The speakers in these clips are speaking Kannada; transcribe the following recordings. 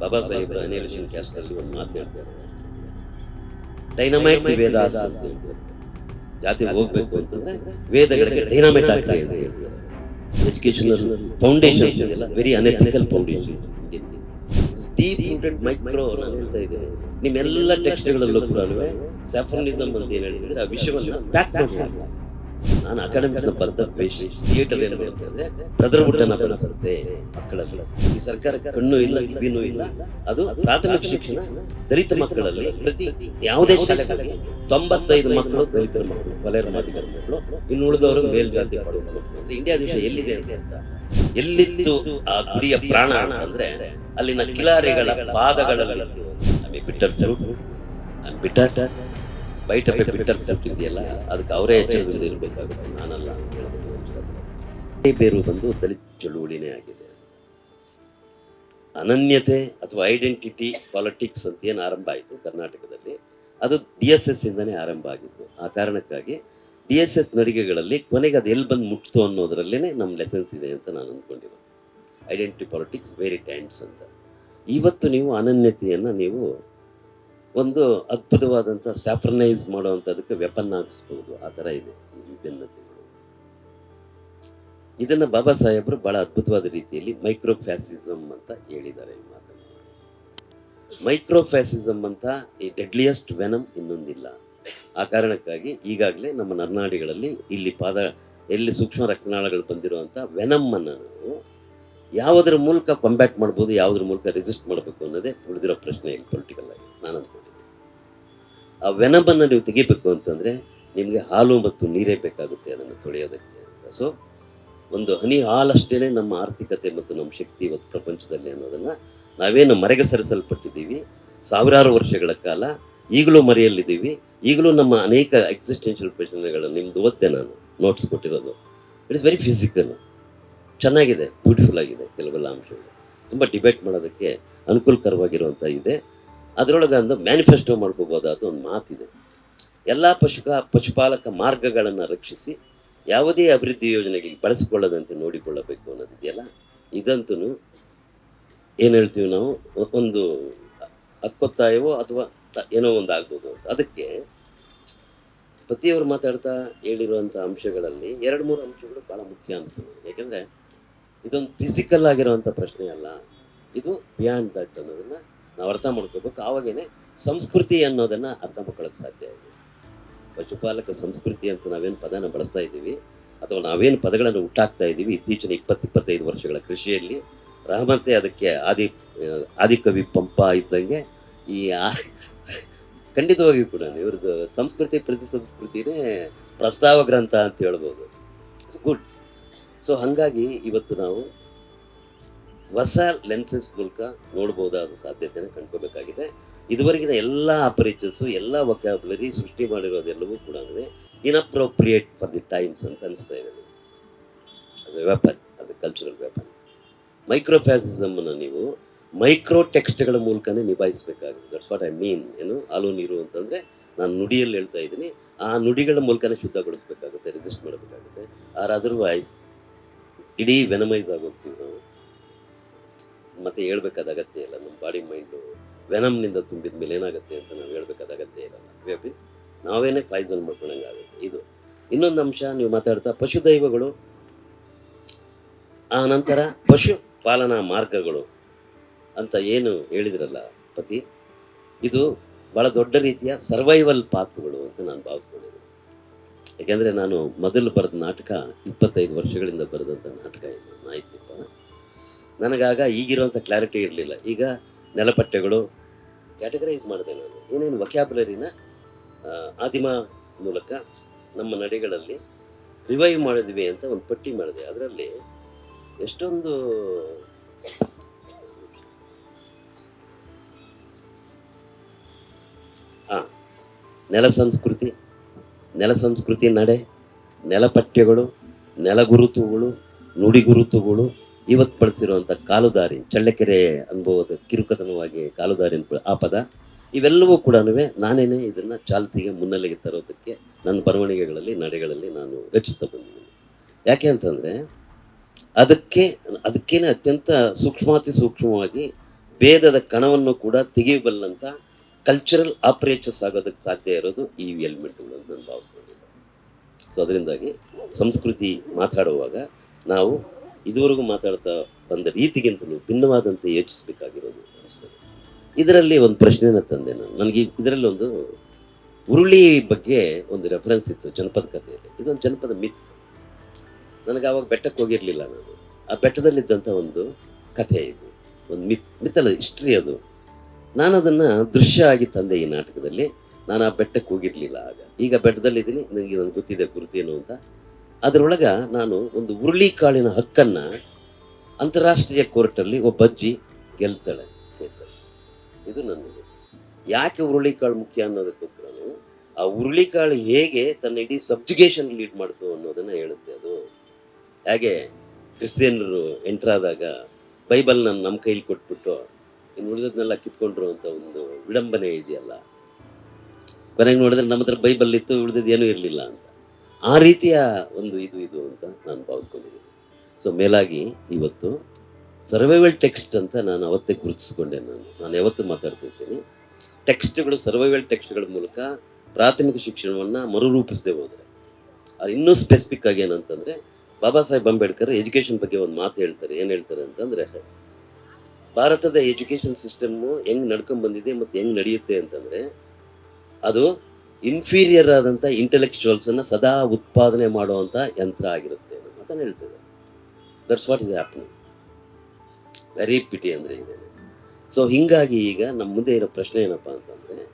ಬಾಬಾ ಸಾಹೇಬ್ರ ಅನಿಲೇಷನ್ ಕ್ಯಾಸ್ಟ್ ಅಲ್ಲಿ ಒಂದು ಮಾತು ಹೇಳ್ತಾರೆ. ಡೈನಮೈಟ್ ವೇದಾಸ್ ಅಂತ ಹೇಳ್ತಾರೆ. ಜಾತಿ ಹೋಗ್ಬೇಕು ಅಂತಂದ್ರೆ ವೇದಗಳಿಗೆ ಡೈನಾಮೈಟ್ ಹಾಕ್ರಿ ಅಂತ ಹೇಳ್ತಾರೆ. Educational foundation very unethical foundation deep rooted micro ನಾನು ಹೇಳ್ತಾ ಇದ್ದೇನೆ. ನಿಮ್ಮೆಲ್ಲ ಟೆಕ್ಸ್ಟ್ಗಳಲ್ಲೂ ಕೂಡ ಸ್ಯಾಫ್ರನಿಸಮ್ ಅಂತ ಏನು ಹೇಳಿದ್ರೆ ಆ ವಿಷಯವನ್ನು ಪ್ಯಾಕ್ ಮಾಡಿ ನಾನು ಅಕಾಡೆಮಿಕ್ಸ್ನ ಬದ್ಧ ದ್ವೇಷ ಥಿಯೇಟರ್ ಏನು ಬರುತ್ತೆ ಅಂದ್ರೆ ಬ್ರದರ್ಹುಡ್ಡನ್ನ ಮಕ್ಕಳಲ್ಲಿ. ಈ ಸರ್ಕಾರ ಕಣ್ಣು ಇಲ್ಲ, ಕಿವಿನೂ ಇಲ್ಲ. ಅದು ಪ್ರಾಥಮಿಕ ಶಿಕ್ಷಣ ದಲಿತ ಮಕ್ಕಳಲ್ಲಿ. ಪ್ರತಿ ಯಾವುದೇ ಶಾಲೆಗಳಲ್ಲಿ ತೊಂಬತ್ತೈದು ಮಕ್ಕಳು ದಲಿತರ ಮಕ್ಕಳು ಕೊಲೆರ ಮಾತಿಗಳ ಮಕ್ಕಳು ಇನ್ನು ಉಳಿದವರು ಮೇಲ್ಜಾತಿ ಮಾಡುವ ಮಕ್ಕಳು ಅಂದ್ರೆ ಇಂಡಿಯಾ ದೇಶ ಎಲ್ಲಿದೆ ಅಂತ. ಎಲ್ಲಿತ್ತು ಆ ಗುಡಿಯ ಪ್ರಾಣ ಅಂತಂದ್ರೆ ಅಲ್ಲಿನ ಕಿಲಾರಿಗಳ ನಮಗೆ ಬಿಟ್ಟರ್ ಬಿಟ್ಟರ್ ಬೈಟ್ ಅಪೆ ಬಿಟ್ಟರ್ ಫ್ರೂಟ್ ಅದಕ್ಕೆ ಅವರೇ ಎಚ್ಚರದಿಂದ ಇರಬೇಕಾಗುತ್ತೆ. ನಾನಲ್ಲ ಅಂತ ಹೇಳೋದು. ಬೇರು ಬಂದು ದಲಿತ ಚಳುವಳಿನೇ ಆಗಿದೆ. ಅನನ್ಯತೆ ಅಥವಾ ಐಡೆಂಟಿಟಿ ಪಾಲಿಟಿಕ್ಸ್ ಅಂತ ಏನು ಆರಂಭ ಆಯಿತು ಕರ್ನಾಟಕದಲ್ಲಿ ಅದು ಡಿ ಎಸ್ ಎಸ್ ಇಂದನೇ ಆರಂಭ ಆಗಿತ್ತು. ಆ ಕಾರಣಕ್ಕಾಗಿ ಡಿ ಎಸ್ ಎಸ್ ನಡಿಗೆಗಳಲ್ಲಿ ಕೊನೆಗೆ ಅದು ಎಲ್ಲಿ ಬಂದು ಮುಟ್ತು ಅನ್ನೋದರಲ್ಲೇ ನಮ್ಮ ಲೆಸನ್ಸ್ ಇದೆ ಅಂತ ನಾನು ಅಂದ್ಕೊಂಡಿರೋದು. ಐಡೆಂಟಿಟಿ ಪಾಲಿಟಿಕ್ಸ್ ವೆರಿ ಟೈಮ್ಸ್ ಅಂತ. ಇವತ್ತು ನೀವು ಅನನ್ಯತೆಯನ್ನು ನೀವು ಒಂದು ಅದ್ಭುತವಾದಂಥ ಸ್ಯಾಫ್ರನೈಸ್ ಮಾಡುವಂಥದ್ದಕ್ಕೆ ವೆಪನ್ ಹಾಕಿಸ್ಬೋದು. ಆ ಥರ ಇದೆ ಈ ವಿಭಿನ್ನತೆಗಳು ಇದನ್ನು ಬಾಬಾ ಸಾಹೇಬರು ಬಹಳ ಅದ್ಭುತವಾದ ರೀತಿಯಲ್ಲಿ ಮೈಕ್ರೋಫ್ಯಾಸಿಸಮ್ ಅಂತ ಹೇಳಿದ್ದಾರೆ ಈ ಮಾತನ್ನು. ಮೈಕ್ರೋ ಫ್ಯಾಸಿಸಮ್ ಅಂತ ಈ ಡೆಡ್ಲಿಯಸ್ಟ್ ವೆನಮ್ ಇನ್ನೊಂದಿಲ್ಲ. ಆ ಕಾರಣಕ್ಕಾಗಿ ಈಗಾಗಲೇ ನಮ್ಮ ನರ್ನಾಡಿಗಳಲ್ಲಿ ಇಲ್ಲಿ ಪಾದ, ಎಲ್ಲಿ ಸೂಕ್ಷ್ಮ ರಕ್ತನಾಳಗಳು ಬಂದಿರುವಂಥ ವೆನಮ್ಮನ್ನು ನಾವು ಯಾವುದರ ಮೂಲಕ ಕಂಬ್ಯಾಟ್ ಮಾಡ್ಬೋದು, ಯಾವುದ್ರ ಮೂಲಕ ರೆಸಿಸ್ಟ್ ಮಾಡಬೇಕು ಅನ್ನೋದೇ ಉಳಿದಿರೋ ಪ್ರಶ್ನೆ ಇಲ್ಲಿ ಪೊಲಿಟಿಕಲ್ ಆಗಿ ನಾನು ಅಂದ್ಕೊಂಡಿದ್ದೆ. ಆ ವೆನಬನ್ನು ನೀವು ತೆಗಿಬೇಕು ಅಂತಂದರೆ ನಿಮಗೆ ಹಾಲು ಮತ್ತು ನೀರೇ ಬೇಕಾಗುತ್ತೆ ಅದನ್ನು ತೊಳೆಯೋದಕ್ಕೆ ಅಂತ. ಸೊ ಒಂದು ಹನಿ ಹಾಲಷ್ಟೇ ನಮ್ಮ ಆರ್ಥಿಕತೆ ಮತ್ತು ನಮ್ಮ ಶಕ್ತಿ ಇವತ್ತು ಪ್ರಪಂಚದಲ್ಲಿ ಅನ್ನೋದನ್ನು ನಾವೇನು ಮರೆಗೆ ಸರಿಸಲ್ಪಟ್ಟಿದ್ದೀವಿ, ಸಾವಿರಾರು ವರ್ಷಗಳ ಕಾಲ ಈಗಲೂ ಮರೆಯಲ್ಲಿದ್ದೀವಿ, ಈಗಲೂ ನಮ್ಮ ಅನೇಕ ಎಕ್ಸಿಸ್ಟೆನ್ಷಿಯಲ್ ಪ್ರಶ್ನೆಗಳನ್ನು ನಿಮ್ದು ಓದ್ತೆ ನಾನು ನೋಟ್ಸ್ ಕೊಟ್ಟಿರೋದು. ಇಟ್ ಇಸ್ ವೆರಿ ಫಿಸಿಕಲ್ ಚೆನ್ನಾಗಿದೆ ಬ್ಯೂಟಿಫುಲ್ ಆಗಿದೆ ಕೆಲವೆಲ್ಲ ಅಂಶಗಳು. ತುಂಬ ಡಿಬೇಟ್ ಮಾಡೋದಕ್ಕೆ ಅನುಕೂಲಕರವಾಗಿರುವಂಥ ಇದೆ. ಅದರೊಳಗೆ ಒಂದು ಮ್ಯಾನಿಫೆಸ್ಟೋ ಮಾಡ್ಕೋಬೋದಾದ ಒಂದು ಮಾತಿದೆ. ಎಲ್ಲ ಪಶುಕ, ಪಶುಪಾಲಕ ಮಾರ್ಗಗಳನ್ನು ರಕ್ಷಿಸಿ ಯಾವುದೇ ಅಭಿವೃದ್ಧಿ ಯೋಜನೆಗಳಿಗೆ ಬಳಸಿಕೊಳ್ಳದಂತೆ ನೋಡಿಕೊಳ್ಳಬೇಕು ಅನ್ನೋದಿದೆಯಲ್ಲ ಇದಂತೂ ಏನು ಹೇಳ್ತೀವಿ ನಾವು? ಒಂದು ಅಕ್ಕೊತ್ತಾಯವೋ ಅಥವಾ ಏನೋ ಒಂದು ಆಗ್ಬೋದು ಅಂತ. ಅದಕ್ಕೆ ಪತಿಯವರು ಮಾತಾಡ್ತಾ ಹೇಳಿರುವಂಥ ಅಂಶಗಳಲ್ಲಿ ಎರಡು, ಮೂರು ಅಂಶಗಳು ಭಾಳ ಮುಖ್ಯ ಅನಿಸ್ತದೆ ಯಾಕೆಂದರೆ ಇದೊಂದು ಫಿಸಿಕಲ್ ಆಗಿರುವಂಥ ಪ್ರಶ್ನೆ ಅಲ್ಲ. ಇದು ಬಿಯಾಂಡ್ ದಟ್ ಅನ್ನೋದನ್ನು ನಾವು ಅರ್ಥ ಮಾಡ್ಕೋಬೇಕು. ಆವಾಗೇನೆ ಸಂಸ್ಕೃತಿ ಅನ್ನೋದನ್ನು ಅರ್ಥ ಮಾಡ್ಕೊಳ್ಳೋಕೆ ಸಾಧ್ಯ ಇದೆ. ಪಶುಪಾಲಕ ಸಂಸ್ಕೃತಿ ಅಂತ ನಾವೇನು ಪದನ ಬಳಸ್ತಾ ಇದ್ದೀವಿ, ಅಥವಾ ನಾವೇನು ಪದಗಳನ್ನು ಹುಟ್ಟಾಕ್ತಾ ಇದ್ದೀವಿ ಇತ್ತೀಚಿನ ಇಪ್ಪತ್ತು, ಇಪ್ಪತ್ತೈದು ವರ್ಷಗಳ ಕೃಷಿಯಲ್ಲಿ ರಹಮತೆ ಅದಕ್ಕೆ ಆದಿ, ಆದಿಕವಿ ಪಂಪ ಇದ್ದಂಗೆ ಈ ಖಂಡಿತವಾಗಿಯೂ ಕೂಡ ಇವ್ರದ್ದು ಸಂಸ್ಕೃತಿ ಪ್ರತಿ ಸಂಸ್ಕೃತಿನೇ ಪ್ರಸ್ತಾವ ಗ್ರಂಥ ಅಂತ ಹೇಳ್ಬೋದು. ಗುಡ್ ಸೊ ಹಾಗಾಗಿ ಇವತ್ತು ನಾವು ಹೊಸ ಲೆನ್ಸಸ್ ಮೂಲಕ ನೋಡ್ಬೋದಾದ ಸಾಧ್ಯತೆನ ಕಂಡ್ಕೋಬೇಕಾಗಿದೆ ಇದುವರೆಗಿನ ಎಲ್ಲ ಅಪರಿಚಸ್ಸು ಎಲ್ಲ ವೊಕ್ಯಾಬುಲರಿ ಸೃಷ್ಟಿ ಮಾಡಿರೋದೆಲ್ಲವೂ ಕೂಡ ಇನ್ಅಪ್ರೋಪ್ರಿಯೇಟ್ ಫಾರ್ ದಿ ಟೈಮ್ಸ್ ಅಂತ ಅನಿಸ್ತಾ ಇದೆ as a weapon as a cultural weapon ಮೈಕ್ರೋಫ್ಯಾಸಿಸಮನ್ನು ನೀವು ಮೈಕ್ರೋ ಟೆಕ್ಸ್ಟ್ಗಳ ಮೂಲಕನೇ ನಿಭಾಯಿಸಬೇಕಾಗಿದೆ. ದಟ್ಸ್ ವಾಟ್ ಐ ಮೀನ್ ಏನು? ಆಲೋ ನೀರು ಅಂತಂದರೆ ನಾನು ನುಡಿಯಲ್ಲಿ ಹೇಳ್ತಾ ಇದ್ದೀನಿ. ಆ ನುಡಿಗಳ ಮೂಲಕನೇ ಶುದ್ಧಗೊಳಿಸ್ಬೇಕಾಗುತ್ತೆ ರೆಸಿಸ್ಟ್ ಮಾಡಬೇಕಾಗುತ್ತೆ. ಆರ್ ಅದರ್ವೈಸ್ ಇಡೀ ವೆನಮೈಸ್ ಆಗೋಗ್ತೀವಿ ನಾವು. ಮತ್ತೆ ಹೇಳ್ಬೇಕಾದ ಅಗತ್ಯ ಇಲ್ಲ, ನಮ್ಮ ಬಾಡಿ ಮೈಂಡು ವೆನಮ್ನಿಂದ ತುಂಬಿದ ಮೇಲೆ ಏನಾಗುತ್ತೆ ಅಂತ ನಾವು ಹೇಳ್ಬೇಕಾದ ಅಗತ್ಯ ಇಲ್ಲ. ನಾವೇ ನಾವೇನೇ ಪಾಯ್ಸನ್ ಮಾಡ್ಕೊಂಡಂಗೆ ಆಗುತ್ತೆ. ಇದು ಇನ್ನೊಂದು ಅಂಶ ನೀವು ಮಾತಾಡ್ತಾ ಪಶು ದೈವಗಳು ಆ ನಂತರ ಪಶು ಪಾಲನಾ ಮಾರ್ಗಗಳು ಅಂತ ಏನು ಹೇಳಿದ್ರಲ್ಲ ಪತಿ? ಇದು ಬಹಳ ದೊಡ್ಡ ರೀತಿಯ ಸರ್ವೈವಲ್ ಪಾತ್ಗಳು ಅಂತ ನಾನು ಭಾವಿಸ್ಕೊಂಡಿದ್ದೀನಿ. ಯಾಕೆಂದರೆ ನಾನು ಮೊದಲು ಬರೆದ ನಾಟಕ ಇಪ್ಪತ್ತೈದು ವರ್ಷಗಳಿಂದ ಬರೆದಂಥ ನಾಟಕ ಇದು. ಮಾಹಿತಿಪ್ಪ ನನಗಾಗ ಈಗಿರುವಂಥ ಕ್ಲಾರಿಟಿ ಇರಲಿಲ್ಲ. ಈಗ ನೆಲಪಟ್ಟೆಗಳು ಕ್ಯಾಟಗರೈಸ್ ಮಾಡಿದೆ ನಾನು. ಏನೇನು ವಕ್ಯಾಬುಲರಿನ ಆದಿಮ ಮೂಲಕ ನಮ್ಮ ನಡೆಗಳಲ್ಲಿ ರಿವೈವ್ ಮಾಡಿದ್ವಿ ಅಂತ ಒಂದು ಪಟ್ಟಿ ಮಾಡಿದೆ. ಅದರಲ್ಲಿ ಎಷ್ಟೊಂದು ಆ, ನೆಲ ಸಂಸ್ಕೃತಿ ನೆಲ ಸಂಸ್ಕೃತಿ ನಡೆ ನೆಲಪಠ್ಯಗಳು ನೆಲಗುರುತುಗಳು ನುಡಿಗುರುತುಗಳು ಇವತ್ತು ಬಳಸಿರುವಂಥ ಕಾಲುದಾರಿ, ಚಳ್ಳಕೆರೆ ಅನುಭವದ ಕಿರುಕತನವಾಗಿ ಕಾಲುದಾರಿ ಅಂತ ಆ ಪದ, ಇವೆಲ್ಲವೂ ಕೂಡ ನಾನೇನೆ ಇದನ್ನು ಚಾಲ್ತಿಗೆ ಮುನ್ನೆಲೆಗೆ ತರೋದಕ್ಕೆ ನನ್ನ ಬರವಣಿಗೆಗಳಲ್ಲಿ, ನಡೆಗಳಲ್ಲಿ ನಾನು ಯೋಚಿಸ್ತಾ ಬಂದಿದ್ದೀನಿ. ಯಾಕೆ ಅಂತಂದರೆ, ಅದಕ್ಕೆ, ಅದಕ್ಕೇನೆ ಅತ್ಯಂತ ಸೂಕ್ಷ್ಮಾತಿ ಸೂಕ್ಷ್ಮವಾಗಿ ಭೇದದ ಕಣವನ್ನು ಕೂಡ ತೆಗೆಯಬಲ್ಲಂತ ಕಲ್ಚರಲ್ ಅಪ್ರೇಚಸ್ ಆಗೋದಕ್ಕೆ ಸಾಧ್ಯ ಇರೋದು ಈ ಎಲಿಮೆಂಟ್ಗಳು ನಾನು ಭಾವಿಸೋದಿಲ್ಲ ಸೊ ಅದರಿಂದಾಗಿ ಸಂಸ್ಕೃತಿ ಮಾತಾಡುವಾಗ ನಾವು ಇದುವರೆಗೂ ಮಾತಾಡ್ತಾ ಬಂದ ರೀತಿಗಿಂತಲೂ ಭಿನ್ನವಾದಂತೆ ಯೋಚಿಸಬೇಕಾಗಿರೋದು ಅನಿಸ್ತದೆ. ಇದರಲ್ಲಿ ಒಂದು ಪ್ರಶ್ನೆನ ತಂದೆ ನಾನು. ನನಗೆ ಇದರಲ್ಲಿ ಒಂದು ಉರುಳಿ ಬಗ್ಗೆ ಒಂದು ರೆಫರೆನ್ಸ್ ಇತ್ತು ಜನಪದ ಕಥೆಯಲ್ಲಿ. ಇದೊಂದು ಜನಪದ ಮಿತ್ ನನಗೆ ಆವಾಗ ಬೆಟ್ಟಕ್ಕೆ ಹೋಗಿರಲಿಲ್ಲ ನಾನು. ಆ ಬೆಟ್ಟದಲ್ಲಿದ್ದಂಥ ಒಂದು ಕಥೆ ಇದು. ಒಂದು ಮಿತ್ ಮಿತ್ತಲ್ಲ ಹಿಸ್ಟ್ರಿ ಅದು. ನಾನು ಅದನ್ನು ದೃಶ್ಯ ಆಗಿ ತಂದೆ ಈ ನಾಟಕದಲ್ಲಿ. ನಾನು ಆ ಬೆಟ್ಟಕ್ಕೆ ಹೋಗಿರಲಿಲ್ಲ ಆಗ. ಈಗ ಬೆಟ್ಟದಲ್ಲಿದ್ದೀನಿ ನನಗೆ ನನಗೆ ಗೊತ್ತಿದೆ ಗುರುತೇನು ಅಂತ. ಅದರೊಳಗೆ ನಾನು ಒಂದು ಉರುಳಿಕಾಳಿನ ಹಕ್ಕನ್ನು ಅಂತಾರಾಷ್ಟ್ರೀಯ ಕೋರ್ಟಲ್ಲಿ ಒಬ್ಬ ಅಜ್ಜಿ ಗೆಲ್ತಾಳೆ ಕೇಸಲ್ಲಿ ಇದು ನನ್ನದು. ಯಾಕೆ ಹುರುಳಿಕಾಳು ಮುಖ್ಯ ಅನ್ನೋದಕ್ಕೋಸ್ಕರ ನಾನು, ಆ ಹುರುಳಿಕಾಳು ಹೇಗೆ ತನ್ನ ಇಡೀ ಸಬ್ಜುಗೇಷನ್ ಲೀಡ್ ಮಾಡ್ತು ಅನ್ನೋದನ್ನು ಹೇಳುತ್ತೆ ಅದು. ಹಾಗೆ ಕ್ರಿಶ್ಚಿಯನ್ರು ಎಂಟ್ರಾದಾಗ ಬೈಬಲ್ನ ನಮ್ಮ ಕೈಲಿ ಕೊಟ್ಬಿಟ್ಟು ಇನ್ನು ಉಳಿದದ್ನೆಲ್ಲ ಕಿತ್ಕೊಂಡ್ರು ಅಂತ ಒಂದು ವಿಡಂಬನೆ ಇದೆಯಲ್ಲ? ಕೊನೆಗೆ ನೋಡಿದ್ರೆ ನಮ್ಮ ಹತ್ರ ಬೈಬಲ್ ಇತ್ತು, ಉಳಿದದ್ದು ಏನೂ ಇರಲಿಲ್ಲ ಅಂತ. ಆ ರೀತಿಯ ಒಂದು ಇದು ಇದು ಅಂತ ನಾನು ಭಾವಿಸ್ಕೊಂಡಿದ್ದೀನಿ. ಸೊ ಮೇಲಾಗಿ ಇವತ್ತು ಸರ್ವೈವಲ್ ಟೆಕ್ಸ್ಟ್ ಅಂತ ನಾನು ಅವತ್ತೇ ಗುರುತಿಸ್ಕೊಂಡೆ ನಾನು. ನಾನು ಯಾವತ್ತೂ ಮಾತಾಡ್ತಿರ್ತೀನಿ ಟೆಕ್ಸ್ಟ್ಗಳು, ಸರ್ವೈವಲ್ ಟೆಕ್ಸ್ಟ್ಗಳ ಮೂಲಕ ಪ್ರಾಥಮಿಕ ಶಿಕ್ಷಣವನ್ನು ಮರುರೂಪಿಸದೆ ಹೋದರೆ, ಅದು ಇನ್ನೂ ಸ್ಪೆಸಿಫಿಕ್ ಆಗಿ ಏನಂತಂದರೆ, ಬಾಬಾ ಸಾಹೇಬ್ ಅಂಬೇಡ್ಕರ್ ಎಜುಕೇಷನ್ ಬಗ್ಗೆ ಒಂದು ಮಾತು ಹೇಳ್ತಾರೆ. ಏನು ಹೇಳ್ತಾರೆ ಅಂತಂದರೆ ಭಾರತದ ಎಜುಕೇಷನ್ ಸಿಸ್ಟಮ್ಮು ಹೆಂಗೆ ನಡ್ಕೊಂಡ್ ಬಂದಿದೆ ಮತ್ತು ಹೆಂಗೆ ನಡೆಯುತ್ತೆ ಅಂತಂದರೆ, ಅದು ಇನ್ಫೀರಿಯರ್ ಆದಂಥ ಇಂಟೆಲೆಕ್ಚುವಲ್ಸನ್ನು ಸದಾ ಉತ್ಪಾದನೆ ಮಾಡುವಂಥ ಯಂತ್ರ ಆಗಿರುತ್ತೆ ಅಂತ ಹೇಳ್ತದೆ that's what is happening very pity ಅಂದರೆ ಇದೆ. ಸೊ ಹಿಂಗಾಗಿ ಈಗ ನಮ್ಮ ಮುಂದೆ ಇರೋ ಪ್ರಶ್ನೆ ಏನಪ್ಪ ಅಂತಂದರೆ,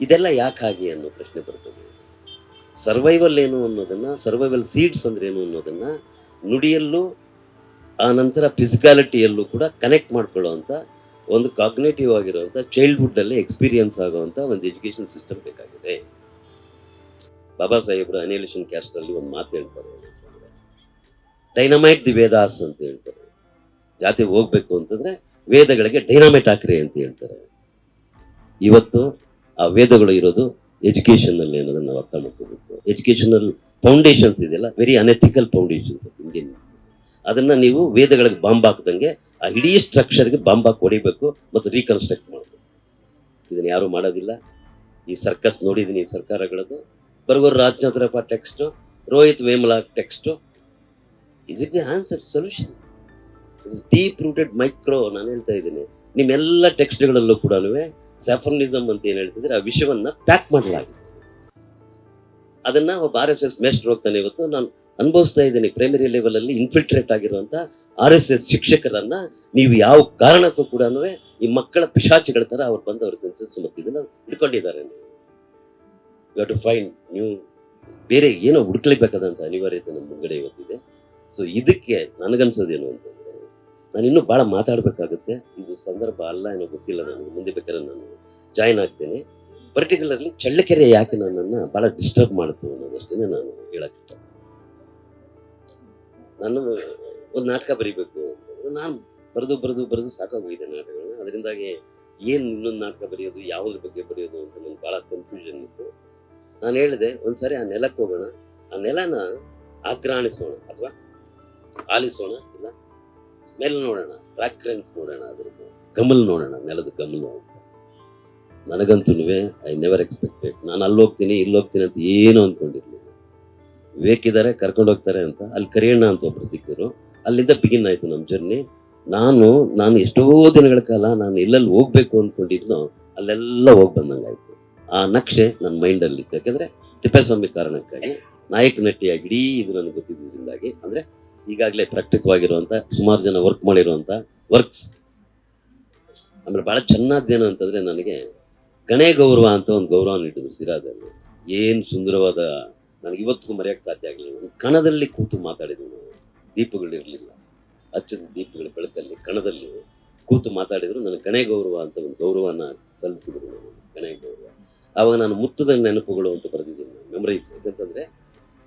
ಇದೆಲ್ಲ ಯಾಕಾಗಿ ಅನ್ನೋ ಪ್ರಶ್ನೆ ಬರ್ತದೆ. ಸರ್ವೈವಲ್ ಏನು ಅನ್ನೋದನ್ನು ಸರ್ವೈವಲ್ ಸೀಡ್ಸ್ ಅಂದ್ರೆ ಏನು ಅನ್ನೋದನ್ನು ನುಡಿಯಲ್ಲೂ ಆ ನಂತರ ಫಿಸಿಕಾಲಿಟಿಯಲ್ಲೂ ಕೂಡ ಕನೆಕ್ಟ್ ಮಾಡ್ಕೊಳ್ಳೋವಂಥ ಒಂದು ಕಾಗ್ನೇಟಿವ್ ಆಗಿರುವಂಥ ಚೈಲ್ಡ್ಹುಡ್ಡಲ್ಲಿ ಎಕ್ಸ್ಪೀರಿಯನ್ಸ್ ಆಗುವಂಥ ಒಂದು ಎಜುಕೇಷನ್ ಸಿಸ್ಟಮ್ ಬೇಕಾಗಿದೆ. ಬಾಬಾ ಸಾಹೇಬ್ರು ಅನಿಲೇಷನ್ ಕ್ಯಾಸ್ಟಲ್ಲಿ ಒಂದು ಮಾತು ಹೇಳ್ತಾರೆ. ಡೈನಮೈಟ್ ದಿ ವೇದಾಸ್ ಅಂತ ಹೇಳ್ತಾರೆ. ಜಾತಿ ಹೋಗ್ಬೇಕು ಅಂತಂದ್ರೆ ವೇದಗಳಿಗೆ ಡೈನಮೈಟ್ ಹಾಕ್ರಿ ಅಂತ ಹೇಳ್ತಾರೆ. ಇವತ್ತು ಆ ವೇದಗಳು ಇರೋದು ಎಜುಕೇಷನಲ್ಲಿ ಅನ್ನೋದನ್ನು ನಾವು ಅರ್ಥ ಮಾಡ್ಕೋಬೇಕು. ಎಜುಕೇಷನಲ್ ಫೌಂಡೇಶನ್ಸ್ ಇದೆಯಲ್ಲ ವೆರಿ ಅನೆಥಿಕಲ್ ಫೌಂಡೇಶನ್ಸ್ ಇಂಡಿಯನ್ ಅದನ್ನ ನೀವು ವೇದಗಳಿಗೆ ಬಾಂಬ್ ಹಾಕ್ದಂಗೆ ಆ ಇಡೀ ಸ್ಟ್ರಕ್ಚರ್ಗೆ ಬಾಂಬ್ ಹಾಕಿ ಹೊಡಿಬೇಕು ಮತ್ತು ರೀಕನ್ಸ್ಟ್ರಕ್ಟ್ ಮಾಡಬೇಕು. ಇದನ್ನ ಯಾರು ಮಾಡೋದಿಲ್ಲ. ಈ ಸರ್ಕಸ್ ನೋಡಿದೀನಿ, ಈ ಸರ್ಕಾರಗಳದ್ದು. ಬರ್ಗೋರ್ ರಾಜನಾಥರಪ್ಪ text Rohith Vemula text is it the answer solution deep rooted micro ನಾನು ಹೇಳ್ತಾ ಇದ್ದೀನಿ. ನಿಮ್ಮೆಲ್ಲ ಟೆಕ್ಸ್ಟ್ಗಳಲ್ಲೂ ಕೂಡ ಸ್ಯಾಫರ್ನಿಸಮ್ ಅಂತ ಏನು ಹೇಳ್ತಿದ್ರೆ ಆ ವಿಷಯವನ್ನ ಪ್ಯಾಕ್ ಮಾಡಲಾಗಿದೆ. ಅದನ್ನ ಒಬ್ಬ ಆರ್ ಎಸ್ ಎಸ್ ಮೇಸ್ಟ್ರು ಹೋಗ್ತಾನೆ ಇವತ್ತು. ನಾನು ಅನುಭವಿಸ್ತಾ ಇದ್ದೀನಿ ಪ್ರೈಮರಿ ಲೆವೆಲಲ್ಲಿ ಇನ್ಫಿಲ್ಟ್ರೇಟ್ ಆಗಿರುವಂಥ ಆರ್ ಎಸ್ ಎಸ್ ಶಿಕ್ಷಕರನ್ನ ನೀವು ಯಾವ ಕಾರಣಕ್ಕೂ ಕೂಡ ಈ ಮಕ್ಕಳ ಪಿಶಾಚಿಗಳ ಥರ ಅವ್ರು ಬಂದು ಅವ್ರ ಸೆನ್ಸಸ್ ಮತ್ತು ಇದನ್ನು ಹಿಡ್ಕೊಂಡಿದ್ದಾರೆ. ಯು ಟು ಫೈಂಡ್ ನೀವು ಬೇರೆ ಏನೋ ಹುಡ್ಕಲೇಬೇಕಾದಂಥ ಅನಿವಾರ್ಯತೆ ನಮ್ಮ ಮುಂದೆ ಇವತ್ತಿದೆ. ಸೊ ಇದಕ್ಕೆ ನನಗನ್ಸೋದೇನು ಅಂತಂದ್ರೆ ನಾನು ಇನ್ನೂ ಭಾಳ ಮಾತಾಡಬೇಕಾಗುತ್ತೆ. ಇದು ಸಂದರ್ಭ ಅಲ್ಲ, ಏನೋ ಗೊತ್ತಿಲ್ಲ ನನಗೆ. ಮುಂದೆ ಬೇಕಾದ್ರೆ ನಾನು ಜಾಯ್ನ್ ಆಗ್ತೇನೆ. ಪರ್ಟಿಕ್ಯುಲರ್ಲಿ ಚಳ್ಳಕೆರೆ ಯಾಕೆ ನನ್ನನ್ನು ಭಾಳ ಡಿಸ್ಟರ್ಬ್ ಮಾಡ್ತು ಅನ್ನೋದಷ್ಟೇ ನಾನು ಹೇಳಕ್ ಇಷ್ಟ ನಾನು ಒಂದು ನಾಟಕ ಬರಿಬೇಕು ನಾನು ಬರೆದು ಬರೆದು ಬರೆದು ಸಾಕಾಗೋಗಿದೆ ನಾಟಕಗಳನ್ನ. ಅದರಿಂದಾಗಿ ಏನು ಇನ್ನೊಂದು ನಾಟಕ ಬರೆಯೋದು, ಯಾವುದ್ರ ಬಗ್ಗೆ ಬರೆಯೋದು ಅಂತ ನನಗೆ ಭಾಳ ಕನ್ಫ್ಯೂಷನ್ ಇತ್ತು. ನಾನು ಹೇಳಿದೆ, ಒಂದ್ಸರಿ ಆ ನೆಲಕ್ಕೆ ಹೋಗೋಣ. ಆ ನೆಲನ ಆಕ್ರಾಣಿಸೋಣ ಅಥವಾ ಆಲಿಸೋಣ ಇಲ್ಲ? ಸ್ಮೆಲ್ ನೋಡೋಣ ಫ್ರಾಕ್ರೆನ್ಸ್ ನೋಡೋಣ ಅದ್ರದ್ದು. ಕಮಲ್ ನೋಡೋಣ, ನೆಲದ ಕಮಲು ಅಂತ. ನನಗಂತೂ ಐ ನೆವರ್ ಎಕ್ಸ್ಪೆಕ್ಟೆಡ್ ನಾನು ಅಲ್ಲಿ ಹೋಗ್ತೀನಿ ಇಲ್ಲಿ ಹೋಗ್ತೀನಿ ಅಂತ ಏನು ವಿವೇಕಿದ್ದಾರೆ ಕರ್ಕೊಂಡು ಹೋಗ್ತಾರೆ ಅಂತ. ಅಲ್ಲಿ ಕರಿಯಣ್ಣ ಅಂತ ಒಬ್ರು ಸಿಕ್ಕಿದ್ರು. ಅಲ್ಲಿಂದ ಬಿಗಿನ್ ಆಯಿತು ನಮ್ಮ ಜರ್ನಿ ನಾನು ನಾನು ಎಷ್ಟೋ ದಿನಗಳ ಕಾಲ ನಾನು ಎಲ್ಲೆಲ್ಲಿ ಹೋಗ್ಬೇಕು ಅಂದ್ಕೊಂಡಿದ್ನೋ ಅಲ್ಲೆಲ್ಲ ಹೋಗಿ ಬಂದಂಗಾಯ್ತು. ಆ ನಕ್ಷೆ ನನ್ನ ಮೈಂಡಲ್ಲಿತ್ತು ಯಾಕಂದ್ರೆ ತಿಪ್ಪೇಸ್ವಾಮಿ ಕಾರಣಕ್ಕಾಗಿ ನಾಯಕ ನಟಿಯಾಗಿ ಇಡೀ ಇದು ನನಗೆ ಗೊತ್ತಿದ್ದರಿಂದಾಗಿ ಅಂದ್ರೆ ಈಗಾಗಲೇ ಪ್ರಕಟಿತವಾಗಿರುವಂತ ಸುಮಾರು ಜನ ವರ್ಕ್ ಮಾಡಿರುವಂಥ ವರ್ಕ್ಸ್ ಆಮೇಲೆ ಬಹಳ ಚೆನ್ನಾದ್ದೇನು ಅಂತಂದ್ರೆ ನನಗೆ ಗಣೇ ಗೌರವ ಅಂತ ಒಂದು ಗೌರವ ನೀಡಿದ್ರು ಸಿರಾದಲ್ಲಿ. ಏನು ಸುಂದರವಾದ ನನಗೆ ಇವತ್ತಿಗೂ ಮರೆಯಕ್ಕೆ ಸಾಧ್ಯ ಆಗಲಿಲ್ಲ. ಒಂದು ಕಣದಲ್ಲಿ ಕೂತು ಮಾತಾಡಿದ್ವಿ ನಾವು ದೀಪಗಳಿರಲಿಲ್ಲ ಅಚ್ಚದ ದೀಪಗಳ ಬೆಳಕಲ್ಲಿ, ಕಣದಲ್ಲಿ ಕೂತು ಮಾತಾಡಿದ್ರು. ನನಗೆ ಗಣೆ ಗೌರವ ಅಂತ ಒಂದು ಗೌರವನ ಸಲ್ಲಿಸಿದ್ರು ನನಗೆ ಗಣೆ ಗೌರವ. ಆವಾಗ ನಾನು ಮುತ್ತದ ನೆನಪುಗಳು ಅಂತ ಬರೆದಿದ್ದೀನಿ. ಮೆಮರೈಸ್ ಯಾಕಂತಂದ್ರೆ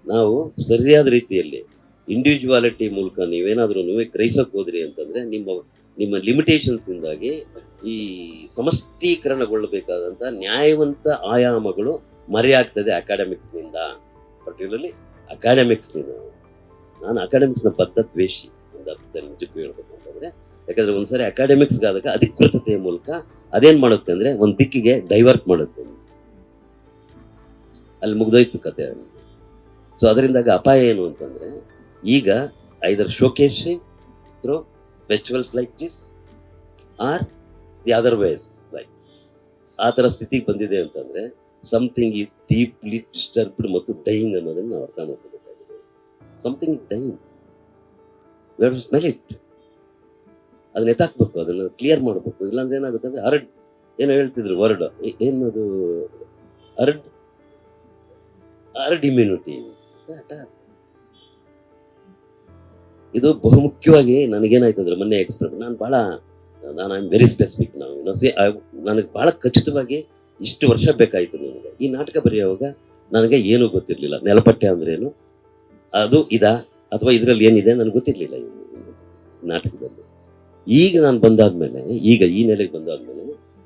ನಾವು ಸರಿಯಾದ ರೀತಿಯಲ್ಲಿ ಇಂಡಿವಿಜುವಾಲಿಟಿ ಮೂಲಕ ನೀವೇನಾದರೂ ನೀವೇ ಗ್ರಹಿಸಕ್ ಹೋದ್ರಿ ಅಂತಂದ್ರೆ ನಿಮ್ಮ ನಿಮ್ಮ ಲಿಮಿಟೇಷನ್ಸ್ ಇಂದಾಗಿ ಈ ಸಮಷ್ಟೀಕರಣಗೊಳ್ಳಬೇಕಾದಂಥ ನ್ಯಾಯವಂತ ಆಯಾಮಗಳು ಮರೆಯಾಗ್ತದೆ ಅಕಾಡೆಮಿಕ್ಸ್ನಿಂದ. ಪರ್ಟಿಕ್ಯುಲರ್ಲಿ ಅಕಾಡೆಮಿಕ್ಸ್ ನೀನು. ನಾನು ಅಕಾಡೆಮಿಕ್ಸ್ನ ಬದ್ಧ ದ್ವೇಷಿ ಒಂದು ಅರ್ಥದಲ್ಲಿ ನಿಜಕ್ಕೂ ಹೇಳ್ಬೇಕು ಅಂತಂದ್ರೆ, ಯಾಕಂದ್ರೆ ಒಂದ್ಸರಿ ಅಕಾಡೆಮಿಕ್ಸ್ ಆದಾಗ ಅಧಿಕೃತತೆಯ ಮೂಲಕ ಅದೇನ್ ಮಾಡುತ್ತೆ ಅಂದ್ರೆ ಒಂದ್ ದಿಕ್ಕಿಗೆ ಡೈವರ್ಟ್ ಮಾಡುತ್ತೆ. ಅಲ್ಲಿ ಮುಗ್ದೋಯ್ತು ಕತೆ ಸೊ ಅದರಿಂದಾಗ ಅಪಾಯ ಏನು ಅಂತಂದ್ರೆ, ಈಗ either showcasing through festivals like this or the other ways like ಆ ಥರ ಸ್ಥಿತಿಗೆ ಬಂದಿದೆ ಅಂತಂದ್ರೆ ಸಮಥಿಂಗ್ ಈಸ್ ಡೀಪ್ಲಿ ಡಿಸ್ಟರ್ಬ್ಡ್ ಮತ್ತು ಡೈಯಿಂಗ್ ಅನ್ನೋದನ್ನು ನಾವು ಅರ್ಥ ಮಾಡ್ಕೋಬೇಕಾಗಿದೆ ಸಮಥಿಂಗ್ ಡೈಯಿಂಗ್ ಸ್ಮೆಲ್ ಇಟ್ ಅದನ್ನ ಎತ್ತಾಕ್ಬೇಕು, ಅದನ್ನು ಕ್ಲಿಯರ್ ಮಾಡಬೇಕು. ಇಲ್ಲಾಂದ್ರೆ ಏನಾಗುತ್ತೆ ಅಂದ್ರೆ ಹರಡ್ ಏನೋ ಹೇಳ್ತಿದ್ರು ವರ್ಡ್ ಏನದು? ಹರಡ್ ಹರಡ್ ಇಮ್ಯುನಿಟಿ ಇದು ಬಹುಮುಖ್ಯವಾಗಿ ನನಗೇನಾಯ್ತು ಅಂದ್ರೆ ಮೊನ್ನೆ ಎಕ್ಸ್ಪ್ರೆಸ್ ನಾನು ಬಹಳ ನಾನು ಐ ಆಮ್ ವೆರಿ ಸ್ಪೆಸಿಫಿಕ್ ನಾವು ನನಗೆ ಬಹಳ ಖಚಿತವಾಗಿ ಇಷ್ಟು ವರ್ಷ ಬೇಕಾಯಿತು ನನಗೆ ಈ ನಾಟಕ ಬರೆಯುವಾಗ ನನಗೆ ಏನೂ ಗೊತ್ತಿರಲಿಲ್ಲ. ನೆಲಪಟ್ಟೆ ಅಂದ್ರೆ ಏನು? ಅದು ಇದಾ ಅಥವಾ ಇದರಲ್ಲಿ ಏನಿದೆ ನನಗೆ ಗೊತ್ತಿರಲಿಲ್ಲ ನಾಟಕದಲ್ಲಿ. ಈಗ ನಾನು ಬಂದಾದ್ಮೇಲೆ, ಈಗ ಈ ನೆಲೆಗೆ ಬಂದಾದ್ಮೇಲೆ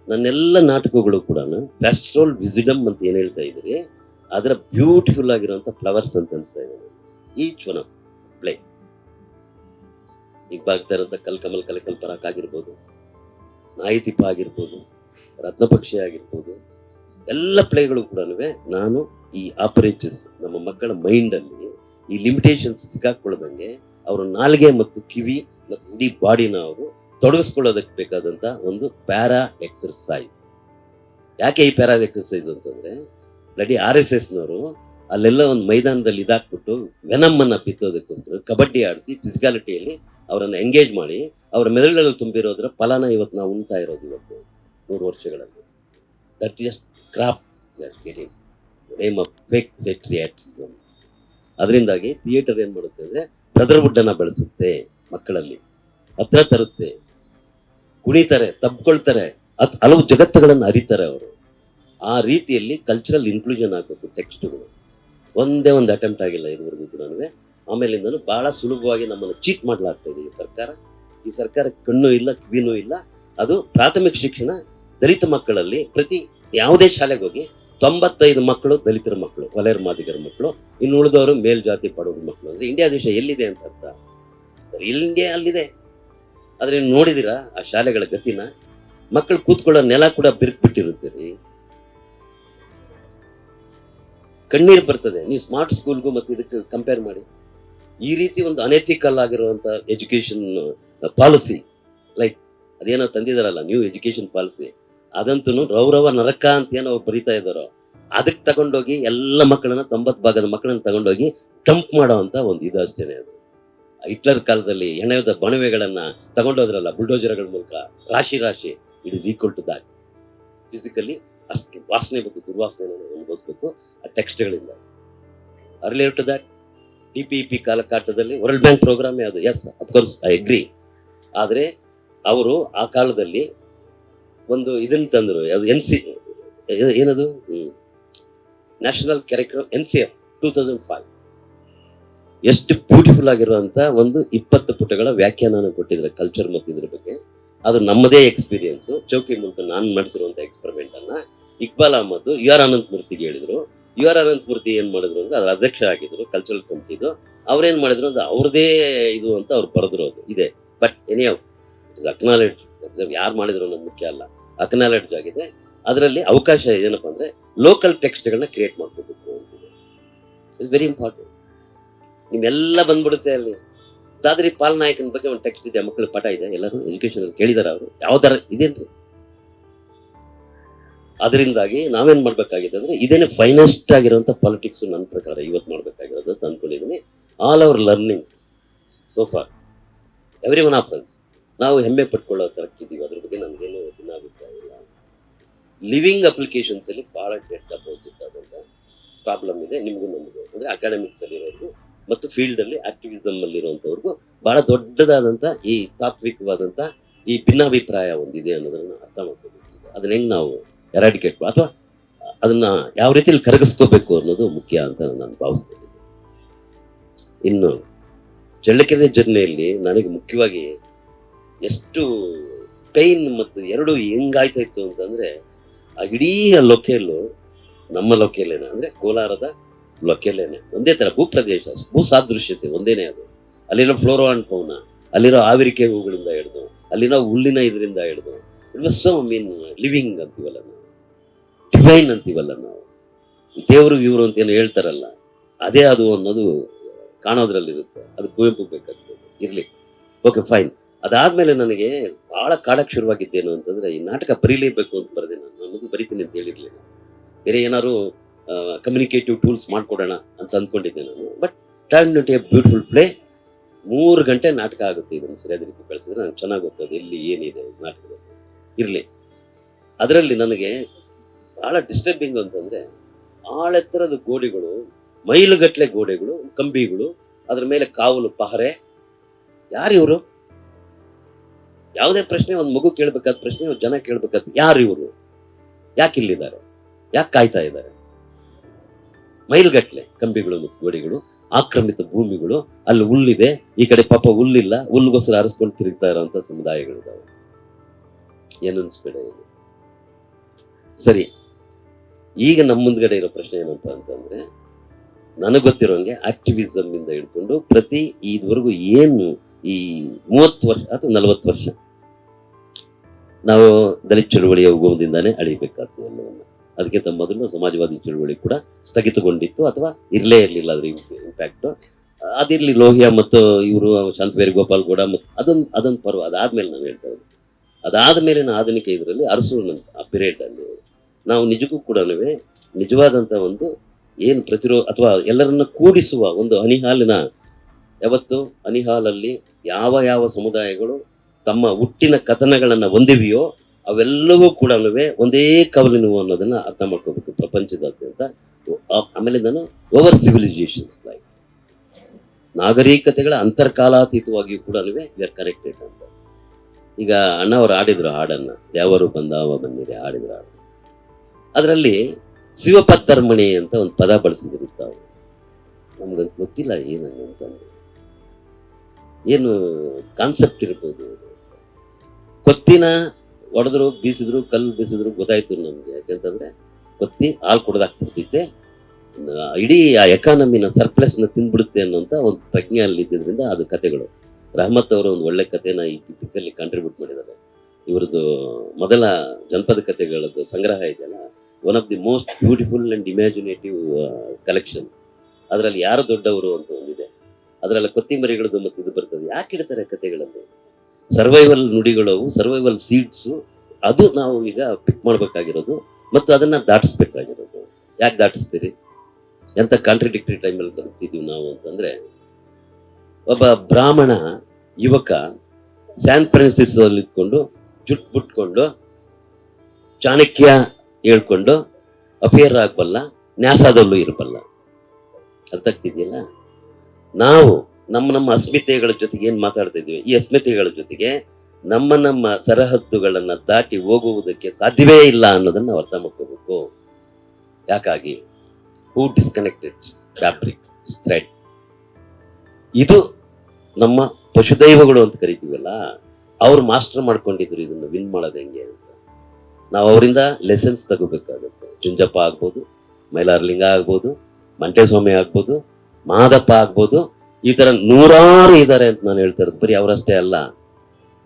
ನನ್ನೆಲ್ಲ ನಾಟಕಗಳು ಕೂಡ ಪ್ಯಾಸ್ಟ್ರೋಲ್ ವಿಸಿಡಮ್ ಅಂತ ಏನು ಹೇಳ್ತಾ ಇದ್ರಿ ಅದರ ಬ್ಯೂಟಿಫುಲ್ ಆಗಿರುವಂಥ ಫ್ಲವರ್ಸ್ ಅಂತ ಅನಿಸ್ತಾ ಇದೆ. ಈಚ್ ಒನ್ ಪ್ಲೇ ಈಗ ಬಾಗ್ತಾ ಇರೋಂಥ ಕಲ್ಕಮಲ್ ಕಲಕಲ್ ಆಗಿರ್ಬೋದು, ನಾಯಿತಿಪ್ಪ ಆಗಿರ್ಬೋದು ರತ್ನಪಕ್ಷಿ ಆಗಿರ್ಬೋದು, ಎಲ್ಲ ಪ್ಲೇಗಳು ಕೂಡ ನಾನು ಈ ಆಪರೇಟರ್ಸ್ ನಮ್ಮ ಮಕ್ಕಳ ಮೈಂಡಲ್ಲಿ ಈ ಲಿಮಿಟೇಷನ್ಸ್ ಸಿಕ್ಕಾಕೊಳ್ಳದಂಗೆ ಅವರ ನಾಲ್ಗೆ ಮತ್ತು ಕಿವಿ ಮತ್ತು ಇಡೀ ಬಾಡಿನ ಅವರು ತೊಡಗಿಸ್ಕೊಳ್ಳೋದಕ್ಕೆ ಬೇಕಾದಂಥ ಒಂದು ಪ್ಯಾರಾ ಎಕ್ಸರ್ಸೈಸ್ ಯಾಕೆ ಈ ಪ್ಯಾರಾ ಎಕ್ಸರ್ಸೈಸ್ ಅಂತಂದರೆ ಬ್ಲಡಿ ಆರ್ ಎಸ್ ಎಸ್ನವರು ಅಲ್ಲೆಲ್ಲ ಒಂದು ಮೈದಾನದಲ್ಲಿ ಇದಾಕ್ಬಿಟ್ಟು ವೆನಮ್ಮನ್ನು ಬಿತ್ತೋದಕ್ಕೋಸ್ಕರ ಕಬಡ್ಡಿ ಆಡಿಸಿ ಫಿಸಿಕಾಲಿಟಿಯಲ್ಲಿ ಅವರನ್ನು ಎಂಗೇಜ್ ಮಾಡಿ ಅವರ ಮೆದುಳಲ್ಲಿ ತುಂಬಿರೋದ್ರ ಫಲನ ಇವತ್ತು ನಾವು ಉಣ್ತಾ ಇರೋದು ಇವತ್ತು. ನೂರು ವರ್ಷಗಳಲ್ಲಿ. That just crop name of ಅದರಿಂದಾಗಿ ಥಿಯೇಟರ್ ಏನು ಮಾಡುತ್ತೆ ಅಂದ್ರೆ ಬ್ರದರ್ಹುಡ್ ಅನ್ನ ಬೆಳೆಸುತ್ತೆ ಮಕ್ಕಳಲ್ಲಿ. ಹತ್ರ ತರುತ್ತೆ. ಕುಣಿತಾರೆ, ತಬ್ಕೊಳ್ತಾರೆ. ಅತ್ ಹಲವು ಜಗತ್ತುಗಳನ್ನು ಅರಿತಾರೆ ಅವರು. ಆ ರೀತಿಯಲ್ಲಿ ಕಲ್ಚರಲ್ ಇನ್ಕ್ಲೂಷನ್ ಆಗಬೇಕು ಟೆಕ್ಸ್ಟ್ಗಳು ಒಂದೇ ಒಂದು ಅಟೆಂಪ್ಟ್ ಆಗಿಲ್ಲ ಇದುವರೆಗೂ ಕೂಡ ಆಮೇಲಿಂದನೂ ಬಹಳ ಸುಲಭವಾಗಿ ನಮ್ಮನ್ನು ಚೀಟ್ ಮಾಡಲಾಗ್ತಾ ಇದೆ ಈ ಸರ್ಕಾರ. ಈ ಸರ್ಕಾರ ಕಣ್ಣು ಇಲ್ಲ, ಕಿವಿನೂ ಇಲ್ಲ. ಅದು ಪ್ರಾಥಮಿಕ ಶಿಕ್ಷಣ ದಲಿತ ಮಕ್ಕಳಲ್ಲಿ ಪ್ರತಿ ಯಾವುದೇ ಶಾಲೆಗೆ ಹೋಗಿ ತೊಂಬತ್ತೈದು ಮಕ್ಕಳು ದಲಿತರ ಮಕ್ಕಳು, ವಲಯರ್ ಮಾದಿಗರ ಮಕ್ಕಳು, ಇನ್ನು ಉಳಿದವರು ಮೇಲ್ಜಾತಿ ಪಡೋರು ಮಕ್ಕಳು. ಅಂದರೆ ಇಂಡಿಯಾ ದೇಶ ಎಲ್ಲಿದೆ ಅಂತ ಅರ್ಥ? ಇಂಡಿಯಾ ಅಲ್ಲಿದೆ. ಆದರೆ ನೀವು ನೋಡಿದಿರಾ ಆ ಶಾಲೆಗಳ ಗತಿನ? ಮಕ್ಕಳು ಕೂತ್ಕೊಳ್ಳೋ ನೆಲ ಕೂಡ ಬಿರುಕ್ಬಿಟ್ಟಿರುತ್ತೆ ರೀ ಕಣ್ಣೀರು ಬರ್ತದೆ. ನೀವು ಸ್ಮಾರ್ಟ್ ಸ್ಕೂಲ್ಗೂ ಮತ್ತು ಇದಕ್ಕೆ ಕಂಪೇರ್ ಮಾಡಿ. ಈ ರೀತಿ ಒಂದು ಅನೆಥಿಕಲ್ ಆಗಿರುವಂಥ ಎಜುಕೇಷನ್ ಪಾಲಿಸಿ ಲೈಕ್ ಅದೇನೋ ತಂದಿದಾರಲ್ಲ ನ್ಯೂ ಎಜುಕೇಷನ್ ಪಾಲಿಸಿ ಅದಂತೂ ರೌರವ ನರಕ ಅಂತ ಏನೋ ಅವ್ರು ಬರೀತಾ ಇದ್ದಾರೋ, ಅದಕ್ಕೆ ತಗೊಂಡೋಗಿ ಎಲ್ಲ ಮಕ್ಕಳನ್ನ ತೊಂಬತ್ತು ಭಾಗದ ಮಕ್ಕಳನ್ನ ತಗೊಂಡೋಗಿ ಡಂಪ್ ಮಾಡೋ ಅಂತ ಒಂದು ಇದು ಅಷ್ಟೇನೆ ಅದು. ಹಿಟ್ಲರ್ ಕಾಲದಲ್ಲಿ ಹೆಣೆದ ಬಣವೆಗಳನ್ನ ತಗೊಂಡೋದ್ರಲ್ಲ ಬುಲ್ಡೋಜರ್ಗಳ ಮೂಲಕ, ರಾಶಿ ರಾಶಿ it is equal to that physically ಅಷ್ಟು ವಾಸನೆ ಮತ್ತು ದುರ್ವಾಸನೆ ಅನುಭವಿಸ್ಬೇಕು ಆ ಟೆಕ್ಸ್ಟ್ಗಳಿಂದ earlier to that D P P ಕಾಲಕಾಟದಲ್ಲಿ world bank ಪ್ರೋಗ್ರಾಮೇ ಅದು ಎಸ್ ಅಫ್ಕೋರ್ಸ್ ಐ ಅಗ್ರಿ ಆದರೆ, ಅವರು ಆ ಕಾಲದಲ್ಲಿ ಒಂದು ಇದನ್ನ ತಂದರು. ಅದು ಎನ್ ಸಿ ಏನದು? National character N C F two thousand five ಎಷ್ಟು ಬ್ಯೂಟಿಫುಲ್ ಆಗಿರುವಂಥ ಒಂದು ಇಪ್ಪತ್ತು ಪುಟಗಳ ವ್ಯಾಖ್ಯಾನ ಕೊಟ್ಟಿದ್ದಾರೆ ಕಲ್ಚರ್ ಮತ್ತು ಇದ್ರ ಬಗ್ಗೆ. ಅದು ನಮ್ಮದೇ ಎಕ್ಸ್ಪೀರಿಯನ್ಸ್ ಚೌಕಿ ಮೂಲಕ ನಾನು ನಡೆಸಿರುವಂಥ ಎಕ್ಸ್ಪೆರಿಮೆಂಟನ್ನು ಇಕ್ಬಾಲ್ ಅಹಮದ್, ಯು ಆರ್ ಅನಂತ ಮೂರ್ತಿಗೆ ಹೇಳಿದ್ರು. ಯು ಆರ್ ಅನಂತ ಮೂರ್ತಿ ಏನ್ ಮಾಡಿದ್ರು ಅಂದ್ರೆ ಅದ್ರ ಅಧ್ಯಕ್ಷ ಆಗಿದ್ರು ಕಲ್ಚರಲ್ ಕಮಿಟಿದು ಅವ್ರೇನ್ ಮಾಡಿದ್ರು ಅಂದ್ರೆ ಅವ್ರದೇ ಇದು ಅಂತ ಅವ್ರು ಬರೆದ್ರು ಅದು. ಇದೆ. ಬಟ್ ಎನಿ ಇಟ್ಸ್ ಯಾರು ಮಾಡಿದ್ರು ಅನ್ನೋದು ಮುಖ್ಯ ಅಲ್ಲ. ಅಕ್ನಾಲೆಡ್ಜ್ ಆಗಿದೆ. ಅದರಲ್ಲಿ ಅವಕಾಶ ಏನಪ್ಪ ಅಂದ್ರೆ ಲೋಕಲ್ ಟೆಕ್ಸ್ಟ್ಗಳನ್ನ ಕ್ರಿಯೇಟ್ ಮಾಡ್ಕೋಬೇಕು ಅಂತಿದೆ. ಇಟ್ಸ್ ವೆರಿ ಇಂಪಾರ್ಟೆಂಟ್ ನಿಮ್ಮೆಲ್ಲ ಬಂದ್ಬಿಡುತ್ತೆ ಅಲ್ಲಿ. ದಾದ್ರಿ ಪಾಲ್ ನಾಯಕನ ಬಗ್ಗೆ ಒಂದು ಟೆಕ್ಸ್ಟ್ ಇದೆ, ಮಕ್ಕಳ ಪಾಠ ಇದೆ, ಎಲ್ಲರೂ ಎಜುಕೇಶನ್ ಕೇಳಿದಾರೆ ಅವರು. ಯಾವ ತರ ಇದೇನ್ರಿ? ಅದರಿಂದಾಗಿ ನಾವೇನ್ ಮಾಡ್ಬೇಕಾಗಿದೆ ಅಂದ್ರೆ ಇದೇನೆ ಫೈನೆಸ್ಟ್ ಆಗಿರುವಂತ ಪಾಲಿಟಿಕ್ಸ್ ನನ್ನ ಪ್ರಕಾರ ಇವತ್ತು ಮಾಡ್ಬೇಕಾಗಿರೋದು ಅಂತ ಅನ್ಕೊಂಡಿದ್ದೀನಿ all our learnings so far every one of us ನಾವು ಹೆಮ್ಮೆ ಪಟ್ಕೊಳ್ಳೋ ತರಕ್ಕಿದ್ದೀವಿ ಅದ್ರ ಬಗ್ಗೆ ನಮ್ಗೇನು ಭಿನ್ನಾಭಿಪ್ರಾಯ ಇಲ್ಲ. ಲಿವಿಂಗ್ ಅಪ್ಲಿಕೇಶನ್ಸ್ ಅಲ್ಲಿ ಬಹಳ ಡೆಡ್ ಅಪೋಸಿಟ್ ಆದಂತ ಪ್ರಾಬ್ಲಮ್ ಇದೆ ನಿಮಗೂ ನಮಗೂ. ಅಂದ್ರೆ ಅಕಾಡೆಮಿಕ್ಸ್ ಅಲ್ಲಿ ಇರೋರು ಮತ್ತು ಫೀಲ್ಡ್ ಅಲ್ಲಿ ಆಕ್ಟಿವಿಸಮ್ ಅಲ್ಲಿ ದೊಡ್ಡದಾದಂಥ ಈ ತಾತ್ವಿಕವಾದಂತ ಈ ಭಿನ್ನಾಭಿಪ್ರಾಯ ಒಂದಿದೆ ಅನ್ನೋದನ್ನ ಅರ್ಥ ಮಾಡ್ಕೋಬೇಕು ಅದನ್ನ ಹೆಂಗ್ ನಾವು ಎರಾಡಿಕೇಟ್ ಅಥವಾ ಅದನ್ನ ಯಾವ ರೀತಿಯಲ್ಲಿ ಕರಗಿಸ್ಕೋಬೇಕು ಅನ್ನೋದು ಮುಖ್ಯ ಅಂತ ನಾನು ಭಾವಿಸ್ತೀನಿ ಇನ್ನು ಚಳ್ಳಕೆರೆ ಜರ್ನಿಯಲ್ಲಿ ನನಗೆ ಮುಖ್ಯವಾಗಿ ಎಷ್ಟು ಪೈನ್ ಮತ್ತು ಎರಡು ಹೆಂಗಾಯ್ತಾ ಇತ್ತು ಅಂತಂದ್ರೆ, ಆ ಇಡೀ ಲೊಕೇಲು ನಮ್ಮ ಲೊಕೇಲೇನೆ ಅಂದರೆ ಕೋಲಾರದ ಲೊಕೇಲೇನೆ ಒಂದೇ ತರ ಭೂಪ್ರದೇಶ ಭೂ ಸಾದೃಶ್ಯತೆ, ಒಂದೇನೆ ಅದು. ಅಲ್ಲಿರೋ ಫ್ಲೋರೋ ಅಂಡ್ ಪೌನ ಅಲ್ಲಿರೋ ಆವಿರಿಕೆ ಹೂಗಳಿಂದ ಹಿಡಿದು, ಅಲ್ಲಿರೋ ಹುಲ್ಲಿನ ಇದರಿಂದ ಹಿಡಿದು it was so mean living ಅಂತೀವಲ್ಲ ನಾವು. ಡಿವೈನ್ ಅಂತೀವಲ್ಲ ನಾವು. ದೇವರು ಇವರು ಅಂತ ಏನು ಹೇಳ್ತಾರಲ್ಲ, ಅದೇ ಅದು ಅನ್ನೋದು ಕಾಣೋದ್ರಲ್ಲಿರುತ್ತೆ. ಅದು ಕುವೆಂಪು ಬೇಕಾಗ್ತದೆ. ಇರಲಿ. ಓಕೆ ಫೈನ್ ಅದಾದ್ಮೇಲೆ ನನಗೆ ಬಹಳ ಕಾಡಕ್ಕೆ ಶುರುವಾಗಿದ್ದೇನು ಅಂತಂದ್ರೆ, ಈ ನಾಟಕ ಬರೀಲೇಬೇಕು ಅಂತ ಬರೆದೆ ನಾನು. ಅನ್ನೋದು ಬರಿತೀನಿ ಅಂತ ಹೇಳಿರ್ಲಿಲ್ಲ. ಬೇರೆ ಏನಾದ್ರು ಕಮ್ಯುನಿಕೇಟಿವ್ ಟೂಲ್ಸ್ ಮಾಡ್ಕೊಡೋಣ ಅಂತ ಅಂದ್ಕೊಂಡಿದ್ದೆ ನಾನು. But turn to a beautiful play ಮೂರು ಗಂಟೆ ನಾಟಕ ಆಗುತ್ತೆ ಇದನ್ನು ಸರಿಯಾದ ರೀತಿ ಬೆಳೆಸಿದ್ರೆ ನನಗೆ ಚೆನ್ನಾಗಿ ಗೊತ್ತದು ಎಲ್ಲಿ ಏನಿದೆ ನಾಟಕದಲ್ಲಿ. ಇರಲಿ. ಅದರಲ್ಲಿ ನನಗೆ ಭಾಳ ಡಿಸ್ಟರ್ಬಿಂಗ್ ಅಂತಂದ್ರೆ, ಆಳೆತ್ತರದ ಗೋಡೆಗಳು, ಮೈಲುಗಟ್ಟಲೆ ಗೋಡೆಗಳು, ಕಂಬಿಗಳು, ಅದರ ಮೇಲೆ ಕಾವಲು ಪಹರೆ. ಯಾರು ಇವರು? ಯಾವುದೇ ಪ್ರಶ್ನೆ ಒಂದು ಮಗು ಕೇಳಬೇಕಾದ ಪ್ರಶ್ನೆ, ಒಂದು ಜನ ಕೇಳಬೇಕಾದ ಯಾರು ಇವರು? ಯಾಕೆ ಇಲ್ಲಿದ್ದಾರೆ? ಯಾಕೆ ಕಾಯ್ತಾ ಇದ್ದಾರೆ? ಮೈಲ್ಗಟ್ಲೆ ಕಂಬಿಗಳು ಮತ್ತು ಗೋಡೆಗಳು, ಆಕ್ರಮಿತ ಭೂಮಿಗಳು, ಅಲ್ಲಿ ಹುಲ್ಲಿದೆ, ಈ ಕಡೆ ಪಾಪ ಹುಲ್ಲಿಲ್ಲ, ಹುಲ್ಲಿಗೋಸ್ಕರ ಅರಸ್ಕೊಂಡು ತಿರುಗ್ತಾ ಇರೋಂಥ ಸಮುದಾಯಗಳಿದಾವೆ. ಏನು ಅನ್ಸ್ಬೇಡ ಇದು? ಸರಿ, ಈಗ ನಮ್ಮ ಮುಂದ್ಗಡೆ ಇರೋ ಪ್ರಶ್ನೆ ಏನಂತ ಅಂತಂದ್ರೆ, ನನಗೆ ಗೊತ್ತಿರೋಂಗೆ ಆಕ್ಟಿವಿಸಮ್ ಇಂದ ಹಿಡ್ಕೊಂಡು ಪ್ರತಿ ಇದುವರೆಗೂ ಏನು ಈ ಮೂವತ್ತು ವರ್ಷ ಅಥವಾ ನಲವತ್ತು ವರ್ಷ ನಾವು ದಲಿತ ಚಳುವಳಿಯ ಉಗಮದಿಂದಾನೇ ಅಳಿಬೇಕಾಗ್ತದೆ ಎಲ್ಲವನ್ನು. ಅದಕ್ಕಿಂತ ಮೊದಲು ಸಮಾಜವಾದಿ ಚಳುವಳಿ ಕೂಡ ಸ್ಥಗಿತಗೊಂಡಿತ್ತು ಅಥವಾ ಇರಲೇ ಇರಲಿಲ್ಲ ಅದ್ರ ಇಂಪ್ಯಾಕ್ಟ್ ಅದಿರಲಿ ಲೋಹಿಯಾ ಮತ್ತು ಇವರು ಶಾಂತವೇರಿ ಗೋಪಾಲ್ ಗೌಡ ಮತ್ತು ಅದೊಂದು ಅದೊಂದು ಪರ್ವ, ಅದಾದ್ಮೇಲೆ ನಾನು ಹೇಳ್ತಾ ಇದ್ದೆ ಅದಾದ ಮೇಲಿನ ಆಧುನಿಕ ಇದರಲ್ಲಿ ಅರಸು ಆ ಪಿರಿಯಡ್ ಅಲ್ಲಿ. ನಾವು ನಿಜಕ್ಕೂ ಕೂಡ ನಿಜವಾದಂಥ ಒಂದು ಏನು ಪ್ರತಿರೋಧ ಅಥವಾ ಎಲ್ಲರನ್ನ ಕೂಡಿಸುವ ಒಂದು ಹನಿಹಾಲಿನ ಯಾವತ್ತು ಅನಿಹಾಲಲ್ಲಿ ಯಾವ ಯಾವ ಸಮುದಾಯಗಳು ತಮ್ಮ ಹುಟ್ಟಿನ ಕಥನಗಳನ್ನು ಹೊಂದಿವೆಯೋ ಅವೆಲ್ಲವೂ ಕೂಡ ಒಂದೇ ಕವಲಿನವು ಅನ್ನೋದನ್ನ ಅರ್ಥ ಮಾಡ್ಕೋಬೇಕು ಪ್ರಪಂಚದಾದ್ಯಂತ. ಆಮೇಲೆ ನಾನು ಓವರ್ ಸಿವಿಲೈಸೇಷನ್ಸ್ ಲೈಕ್ ನಾಗರಿಕತೆಗಳ ಅಂತರ್ಕಾಲಾತೀತವಾಗಿಯೂ ಕೂಡ ಆರ್ ಕನೆಕ್ಟೆಡ್ ಅಂತ. ಈಗ ಅಣ್ಣ ಅವರು ಆಡಿದ್ರು ಹಾಡನ್ನ. ಯಾವರು ಬಂದಾವ ಬಂದಿರಿ, ಹಾಡಿದ್ರು ಹಾಡು. ಅದರಲ್ಲಿ ಶಿವಪತ್ತರ್ಮಣಿ ಅಂತ ಒಂದು ಪದ ಬಳಸಿದ್ರು ತಾವು. ನಮ್ಗೆ ಗೊತ್ತಿಲ್ಲ ಏನಂಗ ಅಂತಂದ್ರೆ. ಏನು ಕಾನ್ಸೆಪ್ಟ್ ಇರ್ಬೋದು ಕೊತ್ತಿನ ಒಡೆದ್ರು, ಬೀಸಿದ್ರು, ಕಲ್ಲು ಬೀಸಿದ್ರು ಗೊತ್ತಾಯ್ತು ನಮ್ಗೆ. ಯಾಕಂತಂದ್ರೆ ಕೊತ್ತಿ ಹಾಲು ಕುಡ್ದಾಕ್ಬಿಡ್ತೈತೆ ಇಡೀ ಆ ಎಕಾನಮಿನ ನ ತಿಂದ್ಬಿಡುತ್ತೆ ಅನ್ನೋಂತ ಒಂದು ಪ್ರಜ್ಞೆ ಅಲ್ಲಿ ಇದ್ದಿದ್ರಿಂದ ಅದು ಕತೆಗಳು ರಹಮತ್ ಅವರು ಒಂದು ಒಳ್ಳೆ ಕಥೆನ ಈ ದಿಕ್ಕಲ್ಲಿ ಕಾಂಟ್ರಿಬ್ಯೂಟ್ ಮಾಡಿದ್ದಾರೆ. ಇವ್ರದ್ದು ಮೊದಲ ಜನಪದ ಕಥೆಗಳದ್ದು ಸಂಗ್ರಹ ಇದೆಯಲ್ಲ one of the most beautiful and imaginative collection ಅದರಲ್ಲಿ ಯಾರು ದೊಡ್ಡವರು ಅಂತ ಒಂದಿದೆ. ಅದರಲ್ಲಿ ಕೊತ್ತಿಮರಿಗಳದ್ದು ಮತ್ತೆ ಇದು ಬರ್ತದೆ. ಯಾಕೆ ಇಡ್ತಾರೆ ಕಥೆಗಳಲ್ಲಿ? ಸರ್ವೈವಲ್ ನುಡಿಗಳು ಸರ್ವೈವಲ್ ಸೀಡ್ಸ್ ಅದು ನಾವು ಈಗ ಪಿಕ್ ಮಾಡಬೇಕಾಗಿರೋದು ಮತ್ತು ಅದನ್ನ ದಾಟಿಸ್ಬೇಕಾಗಿರೋದು. ಯಾಕೆ ದಾಟಿಸ್ತೀರಿ? ಎಂಥ ಕಾಂಟ್ರಡಿಕ್ಟರಿ ಟೈಮಲ್ಲಿ ಬರ್ತಿದೀವಿ ನಾವು ಅಂತಂದ್ರೆ, ಒಬ್ಬ ಬ್ರಾಹ್ಮಣ ಯುವಕ ಸ್ಯಾನ್ ಫ್ರಾನ್ಸಿಸ್ ಅಲ್ಲಿ ಇದ್ಕೊಂಡು ಜುಟ್ ಬಿಟ್ಕೊಂಡು ಚಾಣಕ್ಯ ಹೇಳ್ಕೊಂಡು ಅಪಿಯರ್ ಆಗಬಲ್ಲ, ನ್ಯಾಸಾದಲ್ಲೂ ಇರಬಲ್ಲ. ಅರ್ಥ ಆಗ್ತಿದೆಯಲ್ಲ? ನಾವು ನಮ್ಮ ನಮ್ಮ ಅಸ್ಮಿತೆಗಳ ಜೊತೆಗೆ ಏನು ಮಾತಾಡ್ತಾ ಇದೀವಿ ಈ ಅಸ್ಮಿತೆಗಳ ಜೊತೆಗೆ ನಮ್ಮ ನಮ್ಮ ಸರಹದ್ದುಗಳನ್ನು ದಾಟಿ ಹೋಗುವುದಕ್ಕೆ ಸಾಧ್ಯವೇ ಇಲ್ಲ ಅನ್ನೋದನ್ನ ಅರ್ಥ ಮಾಡ್ಕೋಬೇಕು. ಯಾಕಾಗಿ? ಹೂ ಡಿಸ್ಕನೆಕ್ಟೆಡ್ ಫ್ಯಾಬ್ರಿಕ್ ಥ್ರೆಡ್ ಇದು ನಮ್ಮ ಪಶುದೈವಗಳು ಅಂತ ಕರಿತೀವಲ್ಲ, ಅವ್ರು ಮಾಸ್ಟರ್ ಮಾಡ್ಕೊಂಡಿದ್ರು ಇದನ್ನು ವಿನ್ ಮಾಡೋದು ಹೆಂಗೆ ಅಂತ. ನಾವು ಅವರಿಂದ ಲೆಸನ್ಸ್ ತಗೋಬೇಕಾಗುತ್ತೆ. ಜುಂಜಪ್ಪ ಆಗ್ಬೋದು, ಮೈಲಾರ್ಲಿಂಗ ಆಗ್ಬೋದು, ಮಂಟೇಸ್ವಾಮಿ ಆಗ್ಬೋದು ಮಾದಪ್ಪ ಆಗ್ಬೋದು, ಈ ಥರ ನೂರಾರು ಇದ್ದಾರೆ ಅಂತ ನಾನು ಹೇಳ್ತಾ ಇರೋದು. ಬರೀ ಅವರಷ್ಟೇ ಅಲ್ಲ.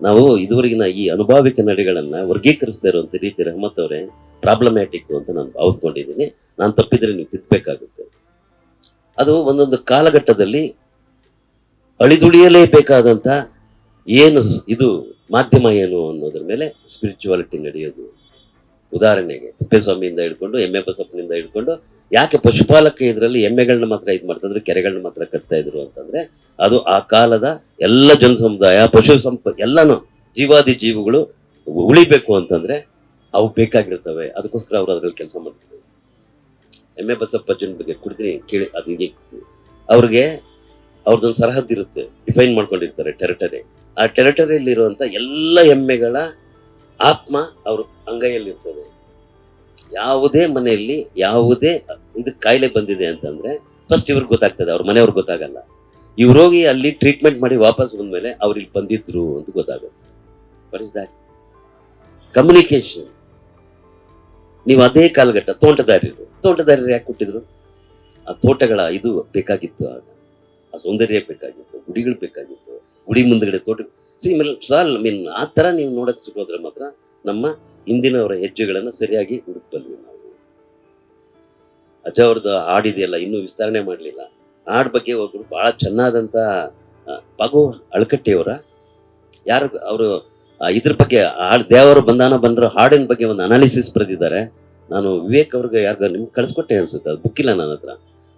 ನಾವು ಇದುವರೆಗಿನ ಈ ಅನುಭಾವಿಕ ನಡೆಗಳನ್ನು ವರ್ಗೀಕರಿಸದೇ ಇರುವಂತ ರೀತಿ ರಹಮತ್ ಅವರೇ ಪ್ರಾಬ್ಲಮ್ಯಾಟಿಕ್ ಅಂತ ನಾನು ಭಾವಿಸ್ಕೊಂಡಿದ್ದೀನಿ. ನಾನು ತಪ್ಪಿದ್ರೆ ನೀವು ತಿದ್ದಬೇಕಾಗುತ್ತೆ ಅದು ಒಂದೊಂದು ಕಾಲಘಟ್ಟದಲ್ಲಿ ಅಳಿದುಳಿಯಲೇಬೇಕಾದಂತ ಏನು ಇದು, ಮಾಧ್ಯಮ ಏನು ಅನ್ನೋದ್ರ ಮೇಲೆ ಸ್ಪಿರಿಚುವಾಲಿಟಿ ನಡೆಯೋದು ಉದಾಹರಣೆಗೆ ತಿಪ್ಪೇಸ್ವಾಮಿಯಿಂದ ಹಿಡ್ಕೊಂಡು, ಎಮ್ಮೆ ಬಸಪ್ಪನಿಂದ ಹಿಡ್ಕೊಂಡು, ಯಾಕೆ ಪಶುಪಾಲಕ ಇದರಲ್ಲಿ ಎಮ್ಮೆಗಳನ್ನ ಮಾತ್ರ ಇದು ಮಾಡ್ತಿದ್ರು ಕೆರೆಗಳನ್ನ ಮಾತ್ರ ಕಟ್ತಾ ಇದ್ರು ಅಂತಂದ್ರೆ, ಅದು ಆ ಕಾಲದ ಎಲ್ಲ ಜನ ಸಮುದಾಯ ಪಶು ಸಂಪ, ಎಲ್ಲನೂ ಜೀವಾದಿ ಜೀವಿಗಳು ಉಳಿಬೇಕು ಅಂತಂದ್ರೆ ಅವು ಬೇಕಾಗಿರ್ತವೆ. ಅದಕ್ಕೋಸ್ಕರ ಅವ್ರು ಅದ್ರಲ್ಲಿ ಕೆಲಸ ಮಾಡ್ತಿದ್ರು ಎಮ್ಮೆ ಬಸಪ್ಪಜ್ಜನ ಬಗ್ಗೆ ಕುಡ್ತೀನಿ, ಕೇಳಿ, ಅದು ಹೀಗೆ. ಅವ್ರಿಗೆ ಅವ್ರದ್ದೊಂದು ಸರಹದ್ದು ಇರುತ್ತೆ ಡಿಫೈನ್ ಮಾಡ್ಕೊಂಡಿರ್ತಾರೆ ಟೆರಿಟರಿ. ಆ ಟೆರಿಟರಿಯಲ್ಲಿ ಇರುವಂತ ಎಲ್ಲ ಎಮ್ಮೆಗಳ ಆತ್ಮ ಅವ್ರ ಅಂಗೈಯಲ್ಲಿರ್ತದೆ. ಯಾವುದೇ ಮನೆಯಲ್ಲಿ ಯಾವುದೇ ಇದು ಕಾಯಿಲೆ ಬಂದಿದೆ ಅಂತಂದ್ರೆ ಫಸ್ಟ್ ಇವ್ರಿಗೆ ಗೊತ್ತಾಗ್ತದೆ, ಅವ್ರ ಮನೆಯವ್ರಿಗೆ ಗೊತ್ತಾಗಲ್ಲ. ಇವ್ರು ಹೋಗಿ ಅಲ್ಲಿ ಟ್ರೀಟ್ಮೆಂಟ್ ಮಾಡಿ ವಾಪಸ್ ಬಂದ್ಮೇಲೆ ಅವ್ರು ಇಲ್ಲಿ ಬಂದಿದ್ರು ಅಂತ ಗೊತ್ತಾಗುತ್ತೆ. ಕಮ್ಯುನಿಕೇಶನ್ ನೀವು ಅದೇ ಕಾಲಘಟ್ಟ ತೋಟದಾರರು ತೋಟದಾರರು ಯಾಕೆ ಕೊಟ್ಟಿದ್ರು ಆ ತೋಟಗಳ ಇದು ಬೇಕಾಗಿತ್ತು ಆಗ. ಆ ಸೌಂದರ್ಯ ಬೇಕಾಗಿತ್ತು, ಗುಡಿಗಳು ಬೇಕಾಗಿತ್ತು. ಗುಡಿ ಮುಂದ್ಗಡೆ ತೋಟ ಸಿ ಸಾಲ್ ಮೀನ್ ಆ ಥರ ನೀವು ನೋಡಕ್ ಸಿಗೋದ್ರೆ ಮಾತ್ರ ನಮ್ಮ ಹಿಂದಿನವರ ಹೆಜ್ಜೆಗಳನ್ನು ಸರಿಯಾಗಿ ಹುಡುಕ್ಬಲ್ವಿ ನಾವು. ಅಜ ಅವ್ರದ್ದು ಹಾಡಿದೆಯಲ್ಲ ಇನ್ನೂ ವಿಸ್ತರಣೆ ಮಾಡಲಿಲ್ಲ. ಹಾಡ್ ಬಗ್ಗೆ ಒಬ್ರು ಭಾಳ ಚೆನ್ನಾದಂತ ಆ, ಪಗು ಅಳಕಟ್ಟಿಯವರ. ಯಾರು ಅವರು ಇದ್ರ ಬಗ್ಗೆ ಹಾಡು ದೇವರು ಬಂದಾನ ಬಂದ್ರು ಹಾಡಿನ ಬಗ್ಗೆ ಒಂದು ಅನಾಲಿಸಿಸ್ ಬರೆದಿದ್ದಾರೆ. ನಾನು ವಿವೇಕ್ ಅವ್ರಿಗೆ ಯಾರಿಗ ನಿಮ್ಗೆ ಕಳಿಸ್ಕೊಟ್ಟೆ ಅನ್ಸುತ್ತೆ ಅದು ಬುಕ್ಕಿಲ್ಲ ನನ್ನ ಹತ್ರ.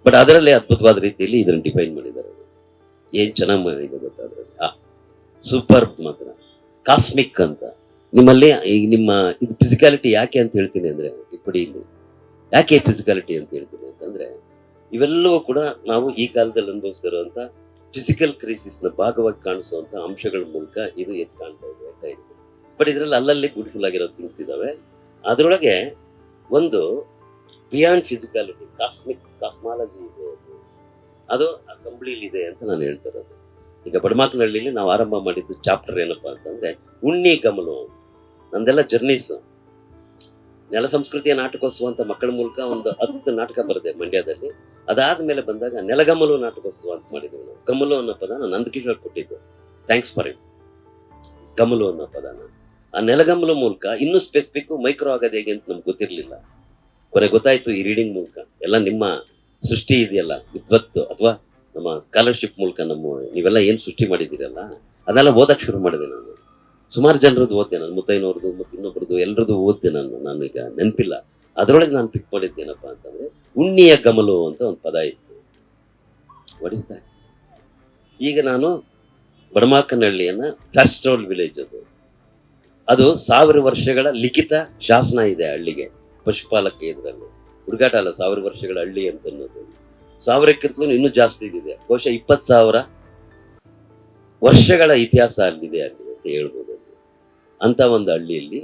ಬಟ್ ಅದರಲ್ಲಿ ಅದ್ಭುತವಾದ ರೀತಿಯಲ್ಲಿ ಇದನ್ನು ಡಿಫೈನ್ ಮಾಡಿದ್ದಾರೆ. ಏನ್ ಚೆನ್ನಾಗಿ ಇದೆ ಗೊತ್ತಾದ್ರೆ ಅದ್ರಲ್ಲಿ? ಆ. ಸೂಪರ್ ಮಾತ್ರ. ಕಾಸ್ಮಿಕ್ ಅಂತ. ನಿಮ್ಮಲ್ಲಿ ಈಗ ನಿಮ್ಮ, ಇದು ಫಿಸಿಕಾಲಿಟಿ ಯಾಕೆ ಅಂತ ಹೇಳ್ತೀನಿ ಅಂದ್ರೆ ಕೊಡಿ ಇಲ್ಲಿ. ಯಾಕೆ ಫಿಸಿಕಾಲಿಟಿ ಅಂತ ಹೇಳ್ತೀನಿ ಅಂತಂದ್ರೆ, ಇವೆಲ್ಲವೂ ಕೂಡ ನಾವು ಈ ಕಾಲದಲ್ಲಿ ಅನುಭವಿಸ್ತಿರುವಂತ ಫಿಸಿಕಲ್ ಕ್ರೈಸಿಸ್ನ ಭಾಗವಾಗಿ ಕಾಣಿಸುವಂತ ಅಂಶಗಳ ಮೂಲಕ ಇದು ಎದ್ದು ಕಾಣ್ತಾ ಇದೆ ಅಂತ ಇದೆ ಬಟ್ ಇದರಲ್ಲಿ ಅಲ್ಲಲ್ಲಿ ಬ್ಯೂಟಿಫುಲ್ ಆಗಿರೋ ಥಿಂಗ್ಸ್ ಇದ್ದಾವೆ ಅದರೊಳಗೆ ಒಂದು ಬಿಯಾಂಡ್ ಫಿಸಿಕಾಲಿಟಿ ಕಾಸ್ಮಿಕ್ ಕಾಸ್ಮಾಲಜಿ ಇದೆ ಅದು. ಅದು ಆ ಕಂಬಳಿಲಿದೆ ಅಂತ ನಾನು ಹೇಳ್ತಾ ಇರೋದು. ಈಗ ಬಡಮಾತನಹಳ್ಳಿಯಲ್ಲಿ ನಾವು ಆರಂಭ ಮಾಡಿದ್ದು ಚಾಪ್ಟರ್ ಏನಪ್ಪ ಅಂತಂದ್ರೆ ಉಣ್ಣಿ ಗಮಲು. ನಂದೆಲ್ಲ ಜರ್ನೀಸ್ ನೆಲ ಸಂಸ್ಕೃತಿಯ ನಾಟಕೋತ್ಸವ ಮಕ್ಕಳ ಮೂಲಕ ಒಂದು ಹತ್ತು ನಾಟಕ ಬರೆದೆ ಮಂಡ್ಯದಲ್ಲಿ. ಅದಾದ ಮೇಲೆ ಬಂದಾಗ ನೆಲಗಮಲು ನಾಟಕೋತ್ಸವ ಅಂತ ಮಾಡಿದ್ವಿ ನಾವು. ಗಮಲು ಅನ್ನೋ ಪದನ ನಂದಕಿಶೋರ್ ಕೊಟ್ಟಿದ್ದು. ಥ್ಯಾಂಕ್ಸ್ ಫಾರ್ ಇಟ್ ಗಮಲು ಅನ್ನೋ ಪದನ. ಆ ನೆಲಗಮಲು ಮೂಲಕ ಇನ್ನೂ ಸ್ಪೆಸಿಫಿಕ್ ಮೈಕ್ರೋ ಆಗೋದು ಹೇಗೆ ಅಂತ ನಮ್ಗೆ ಗೊತ್ತಿರಲಿಲ್ಲ. ಕೊನೆ ಗೊತ್ತಾಯ್ತು ಈ ರೀಡಿಂಗ್ ಮೂಲಕ. ಎಲ್ಲ ನಿಮ್ಮ ಸೃಷ್ಟಿ ಇದೆಯಲ್ಲ, ವಿದ್ವತ್ತು, ಅಥವಾ ನಮ್ಮ ಸ್ಕಾಲರ್ಶಿಪ್ ಮೂಲಕ ನಮ್ಮ ನೀವೆಲ್ಲ ಏನು ಸೃಷ್ಟಿ ಮಾಡಿದ್ದೀರಲ್ಲ, ಅದೆಲ್ಲ ಓದಕ್ಕೆ ಶುರು ಮಾಡಿದೆ ನಾನು. ಸುಮಾರು ಜನರದ್ದು ಓದ್ದೆ ನಾನು, ಮುತ್ತೈನವ್ರದ್ದು, ಮತ್ತು ಇನ್ನೊಬ್ರದ್ದು ಎಲ್ಲರದ್ದು ಓದ್ದೆ ನಾನು ನಾನು ಈಗ ನೆನಪಿಲ್ಲ. ಅದರೊಳಗೆ ನಾನು ಪಿಕ್ ಮಾಡಿದ್ದೇನಪ್ಪ ಅಂತಂದರೆ, ಉಣ್ಣಿಯ ಗಮಲು ಅಂತ ಒಂದು ಪದ ಇತ್ತು. ಒಡಿಸ್ತಾ ಈಗ ನಾನು ಬಡಮಾಕನಹಳ್ಳಿಯನ್ನ ಫ್ಯಾಸ್ಟ್ರೋಲ್ ವಿಲೇಜ್ ಅದು. ಅದು ಸಾವಿರ ವರ್ಷಗಳ ಲಿಖಿತ ಶಾಸನ ಇದೆ ಹಳ್ಳಿಗೆ, ಪಶುಪಾಲಕ ಇದರಲ್ಲಿ ಹುಡುಗಾಟ ಅಲ್ಲ, ಸಾವಿರ ವರ್ಷಗಳ ಹಳ್ಳಿ ಅಂತ ಅನ್ನೋದು ಸಾವಿರಕ್ಕಿಂತಲೂ ಇನ್ನೂ ಜಾಸ್ತಿ ಇದೆ ಬಹುಶಃ ಇಪ್ಪತ್ತು ಸಾವಿರ ವರ್ಷಗಳ ಇತಿಹಾಸ ಅಲ್ಲಿದೆ ಅಲ್ಲಿ ಅಂತ ಹೇಳ್ಬೋದು ಅಲ್ಲಿ. ಅಂಥ ಒಂದು ಹಳ್ಳಿಯಲ್ಲಿ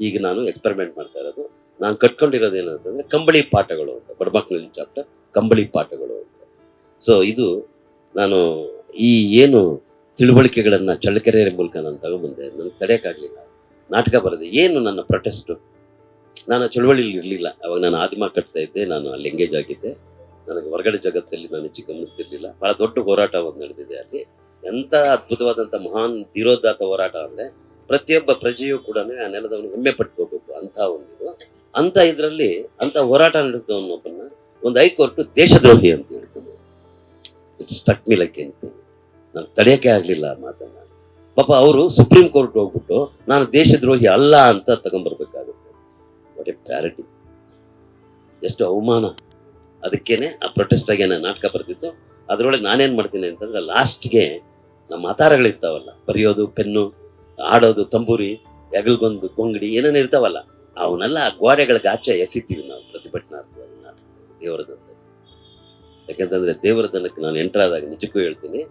ಈಗ ನಾನು ಎಕ್ಸ್ಪೆರಿಮೆಂಟ್ ಮಾಡ್ತಾ ಇರೋದು. ನಾನು ಕಟ್ಕೊಂಡಿರೋದು ಏನಂತಂದ್ರೆ ಕಂಬಳಿ ಪಾಠಗಳು ಅಂತ ಬಡಮಕ್ಳಲ್ಲಿ ಚಾಪ್ಟರ್ ಕಂಬಳಿ ಪಾಠಗಳು ಅಂತ. ಸೊ ಇದು ನಾನು ಈ ಏನು ತಿಳುವಳಿಕೆಗಳನ್ನು ಚಳ್ಳಕೆರೆ ಮೂಲಕ ನಾನು ತಗೊಂಬಂದೆ, ನನಗೆ ತಡೆಯೋಕ್ಕಾಗಲಿಲ್ಲ ನಾಟಕ ಬರೋದು. ಏನು ನನ್ನ ಪ್ರೊಟೆಸ್ಟು ನಾನು ಚಳುವಳಿಲಿ ಇರಲಿಲ್ಲ. ಅವಾಗ ನಾನು ಆದಿಮ ಕಟ್ತಾ ಇದ್ದೆ, ನಾನು ಅಲ್ಲಿ ಎಂಗೇಜ್ ಆಗಿದ್ದೆ. ನನಗೆ ಹೊರಗಡೆ ಜಗತ್ತಲ್ಲಿ ನಾನು ಹೆಚ್ಚು ಗಮನಿಸ್ತಿರ್ಲಿಲ್ಲ. ಬಹಳ ದೊಡ್ಡ ಹೋರಾಟ ಒಂದು ನಡೆದಿದೆ ಅಲ್ಲಿ. ಎಂಥ ಅದ್ಭುತವಾದಂಥ ಮಹಾನ್ ಧೀರೋದಾತ ಹೋರಾಟ ಅಂದ್ರೆ ಪ್ರತಿಯೊಬ್ಬ ಪ್ರಜೆಯೂ ಕೂಡ ಆ ನೆಲದವನು ಹೆಮ್ಮೆ ಪಟ್ಕೋಬೇಕು ಅಂತ ಒಂದಿದು. ಅಂತ ಇದರಲ್ಲಿ ಅಂತ ಹೋರಾಟ ನಡೆದವನೊಬ್ಬನ್ನ ಒಂದು ಹೈಕೋರ್ಟ್ ದೇಶದ್ರೋಹಿ ಅಂತ ಹೇಳ್ತದೆ. ಸ್ಟಕ್ ಮಿಲಕ್ಕೆ ಅಂತ ನಾನು ತಡೆಯಕ್ಕೆ ಆಗಲಿಲ್ಲ ಆ ಮಾತನ್ನ. ಪಾಪ ಅವರು ಸುಪ್ರೀಂ ಕೋರ್ಟ್ ಹೋಗ್ಬಿಟ್ಟು, ನಾನು ದೇಶದ್ರೋಹಿ ಅಲ್ಲ ಅಂತ ತಗೊಂಡ್ಬರ್ಬೇಕಾಗುತ್ತೆ. ಎ ಪ್ಯಾರಿಟಿ ಎಷ್ಟು ಅವಮಾನ. ಅದಕ್ಕೇನೆ ಆ ಪ್ರೊಟೆಸ್ಟ್ ಆಗಿ ನಾಟಕ ಬರ್ತಿತ್ತು. ಅದರೊಳಗೆ ನಾನೇನು ಮಾಡ್ತೀನಿ ಅಂತಂದ್ರೆ ಲಾಸ್ಟ್ಗೆ ನಮ್ಮ ಆತಾರಗಳಿರ್ತಾವಲ್ಲ, ಬರೆಯೋದು, ಪೆನ್ನು ಆಡೋದು ತಂಬೂರಿ ಎಗಲ್ಗೊಂದು ಕೊಂಗಡಿ ಏನೇನು ಇರ್ತಾವಲ್ಲ, ಅವನ್ನೆಲ್ಲ ಆ ಗೋಡೆಗಳಿಗೆ ಆಚೆ ಎಸಿತೀವಿ ನಾವು ಪ್ರತಿಭಟನಾರ್ಥವಾಗಿ ನಾಟಕದಲ್ಲಿ ದೇವರದಂತೆ ಯಾಕೆಂತಂದ್ರೆ ದೇವರ ದನಕ್ಕೆ ನಾನು ಎಂಟರ್ ಆದಾಗ ನಿಜಕ್ಕೂ ಹೇಳ್ತೀನಿ,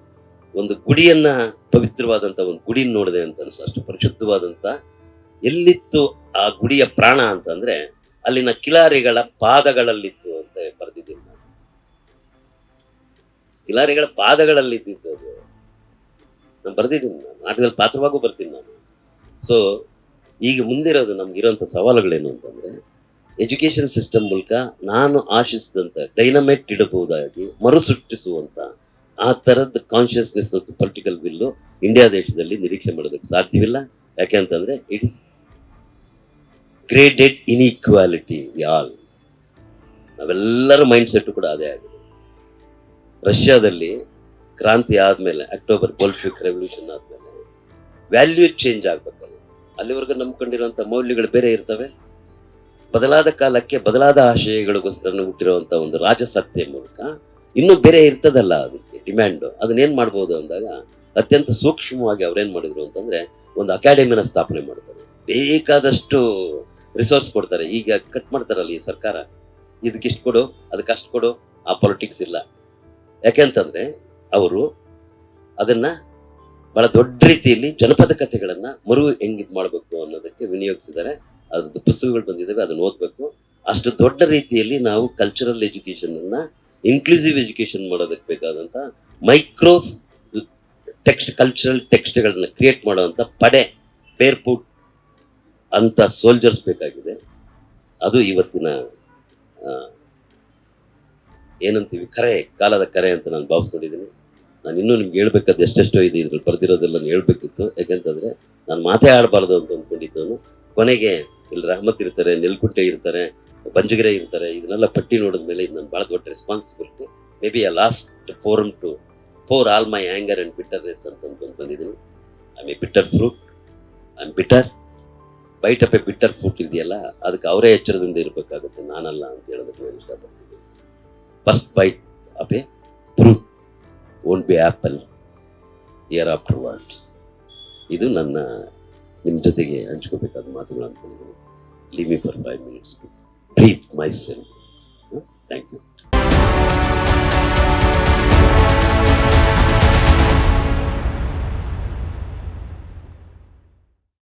ಒಂದು ಗುಡಿಯನ್ನ ಪವಿತ್ರವಾದಂಥ ಒಂದು ಗುಡಿನ ನೋಡಿದೆ ಅಂತ ಅನಿಸ್ತು ಅಷ್ಟು ಪರಿಶುದ್ಧವಾದಂಥ ಎಲ್ಲಿತ್ತು ಆ ಗುಡಿಯ ಪ್ರಾಣ ಅಂತಂದ್ರೆ, ಅಲ್ಲಿನ ಕಿಲಾರಿಗಳ ಪಾದಗಳಲ್ಲಿತ್ತು. ಕಿಲಾರಿಗಳ ಪಾದಗಳಲ್ಲಿ ಇದ್ದಿದ್ದು ನಾನು ಬರ್ತಿದ್ದೀನಿ ನಾನು ನಾಟಕದಲ್ಲಿ ಪಾತ್ರವಾಗೂ ಬರ್ತೀನಿ ನಾನು. ಸೊ ಈಗ ಮುಂದಿರೋದು ನಮ್ಗಿರೋಂಥ ಸವಾಲುಗಳೇನು ಅಂತಂದರೆ, ಎಜುಕೇಷನ್ ಸಿಸ್ಟಮ್ ಮೂಲಕ ನಾನು ಆಶಿಸಿದಂಥ ಡೈನಮೈಟ್ ಇಡಬಹುದಾಗಿ ಮರುಸೃಷ್ಟಿಸುವಂಥ ಆ ಥರದ ಕಾನ್ಷಿಯಸ್ನೆಸ್ ಮತ್ತು ಪೊಲಿಟಿಕಲ್ ವಿಲ್ಲು ಇಂಡಿಯಾ ದೇಶದಲ್ಲಿ ನಿರೀಕ್ಷೆ ಮಾಡೋದಕ್ಕೆ ಸಾಧ್ಯವಿಲ್ಲ. ಯಾಕೆ ಅಂತಂದರೆ it is graded inequality all ನಾವೆಲ್ಲರ mind set ಕೂಡ ಅದೇ ಆಗಿದೆ. ರಷ್ಯಾದಲ್ಲಿ ಕ್ರಾಂತಿ ಆದಮೇಲೆ ಅಕ್ಟೋಬರ್ ಬೋಲ್ಶಿಕ್ ರೆವಲ್ಯೂಷನ್ ಆದಮೇಲೆ ವ್ಯಾಲ್ಯೂ ಚೇಂಜ್ ಆಗ್ಬೇಕಲ್ಲ. ಅಲ್ಲಿವರೆಗೂ ನಂಬ್ಕೊಂಡಿರುವಂಥ ಮೌಲ್ಯಗಳು ಬೇರೆ ಇರ್ತವೆ. ಬದಲಾದ ಕಾಲಕ್ಕೆ ಬದಲಾದ ಆಶಯಗಳಿಗೋಸ್ಕರ ಹುಟ್ಟಿರುವಂಥ ಒಂದು ರಾಜಸತ್ಯ ಮೂಲಕ ಇನ್ನೂ ಬೇರೆ ಇರ್ತದಲ್ಲ ಅದಕ್ಕೆ ಡಿಮ್ಯಾಂಡ್ ಅದನ್ನೇನು ಮಾಡ್ಬೋದು ಅಂದಾಗ ಅತ್ಯಂತ ಸೂಕ್ಷ್ಮವಾಗಿ ಅವ್ರೇನು ಮಾಡಿದ್ರು ಅಂತಂದ್ರೆ ಒಂದು ಅಕಾಡೆಮಿನ ಸ್ಥಾಪನೆ ಮಾಡ್ತಾರೆ. ಬೇಕಾದಷ್ಟು ರಿಸೋರ್ಸ್ ಕೊಡ್ತಾರೆ. ಈಗ ಕಟ್ ಮಾಡ್ತಾರಲ್ಲ ಈ ಸರ್ಕಾರ. ಇದಕ್ಕಿಷ್ಟು ಕೊಡು ಅದಕ್ಕೆ ಅಷ್ಟು ಕೊಡು, ಆ ಪೊಲಿಟಿಕ್ಸ್ ಇಲ್ಲ. ಯಾಕೆಂತಂದ್ರೆ ಅವರು ಅದನ್ನ ಬಹಳ ದೊಡ್ಡ ರೀತಿಯಲ್ಲಿ ಜನಪದ ಕಥೆಗಳನ್ನ ಮರು ಹೆಂಗಿದ್ ಮಾಡಬೇಕು ಅನ್ನೋದಕ್ಕೆ ವಿನಿಯೋಗಿಸಿದ್ದಾರೆ. ಅದ್ರದ್ದು ಪುಸ್ತಕಗಳು ಬಂದಿದ್ದಾವೆ ಅದನ್ನ ಓದಬೇಕು. ಅಷ್ಟು ದೊಡ್ಡ ರೀತಿಯಲ್ಲಿ ನಾವು ಕಲ್ಚರಲ್ ಎಜುಕೇಶನ್ ಅನ್ನ ಇನ್ಕ್ಲೂಸಿವ್ ಎಜುಕೇಶನ್ ಮಾಡೋದಕ್ಕೆ ಬೇಕಾದಂತ ಮೈಕ್ರೋ ಟೆಕ್ಸ್ಟ್ ಕಲ್ಚರಲ್ ಟೆಕ್ಸ್ಟ್ಗಳನ್ನ ಕ್ರಿಯೇಟ್ ಮಾಡುವಂತ ಪಡೆ ಬೇರ್ಪುಟ್ ಅಂತ ಸೋಲ್ಜರ್ಸ್ ಬೇಕಾಗಿದೆ. ಅದು ಇವತ್ತಿನ ಏನಂತೀವಿ? ಕರೆ, ಕಾಲದ ಕರೆ ಅಂತ ನಾನು ಭಾವಿಸ್ಕೊಂಡಿದ್ದೀನಿ. ನಾನು ಇನ್ನೂ ನಿಮ್ಗೆ ಹೇಳ್ಬೇಕಾದ ಎಷ್ಟೆಷ್ಟೋ ಇದೆ, ಇದ್ರಲ್ಲಿ ಬರ್ದಿರೋದೆಲ್ಲ ಹೇಳ್ಬೇಕಿತ್ತು. ಯಾಕೆಂತಂದ್ರೆ ನಾನು ಮಾತೇ ಆಡಬಾರ್ದು ಅಂತ ಅಂದ್ಕೊಂಡಿದ್ದವನು. ಕೊನೆಗೆ ಇಲ್ಲಿ ರಹಮತ್ ಇರ್ತಾರೆ ನೆಲ್ಕುಂಟೆ ಇರ್ತಾರೆ, ಬಂಜಗಿರೆ ಇರ್ತಾರೆ, ಇದನ್ನೆಲ್ಲ ಪಟ್ಟಿ ನೋಡಿದ ಮೇಲೆ ಇದು ನನ್ನ ಭಾಳ ದೊಡ್ಡ responsibility maybe a last forum to pour all my anger and bitterness ಅಂತ ಅಂದ್ಕೊಂಡು ಬಂದಿದ್ದೀನಿ. I may bitter fruit I am bitter ಬೈಟಪ್ಪೆ bitter fruit ಇದೆಯಲ್ಲ, ಅದಕ್ಕೆ ಅವರೇ ಎಚ್ಚರದಿಂದ ಇರಬೇಕಾಗುತ್ತೆ, ನಾನಲ್ಲ ಅಂತ ಹೇಳೋದಕ್ಕೆ ನಾನು ಇಷ್ಟಪಡ್ತೀನಿ. First bite of a fruit won't be apple year afterwards ಇದು ನನ್ನ, ನಿಮ್ಮ ಜೊತೆಗೆ ಹಂಚ್ಕೋಬೇಕಾದ ಮಾತುಗಳು ಅಂದ್ಕೊಂಡಿದ್ದೀನಿ ಲಿವ್ ಫಾರ್ ಫೈವ್ ಮಿನಿಟ್ಸ್ ಪ್ರೀತ್ ಮೈ ಸೆಲ್ಫ್ ಥ್ಯಾಂಕ್ ಯು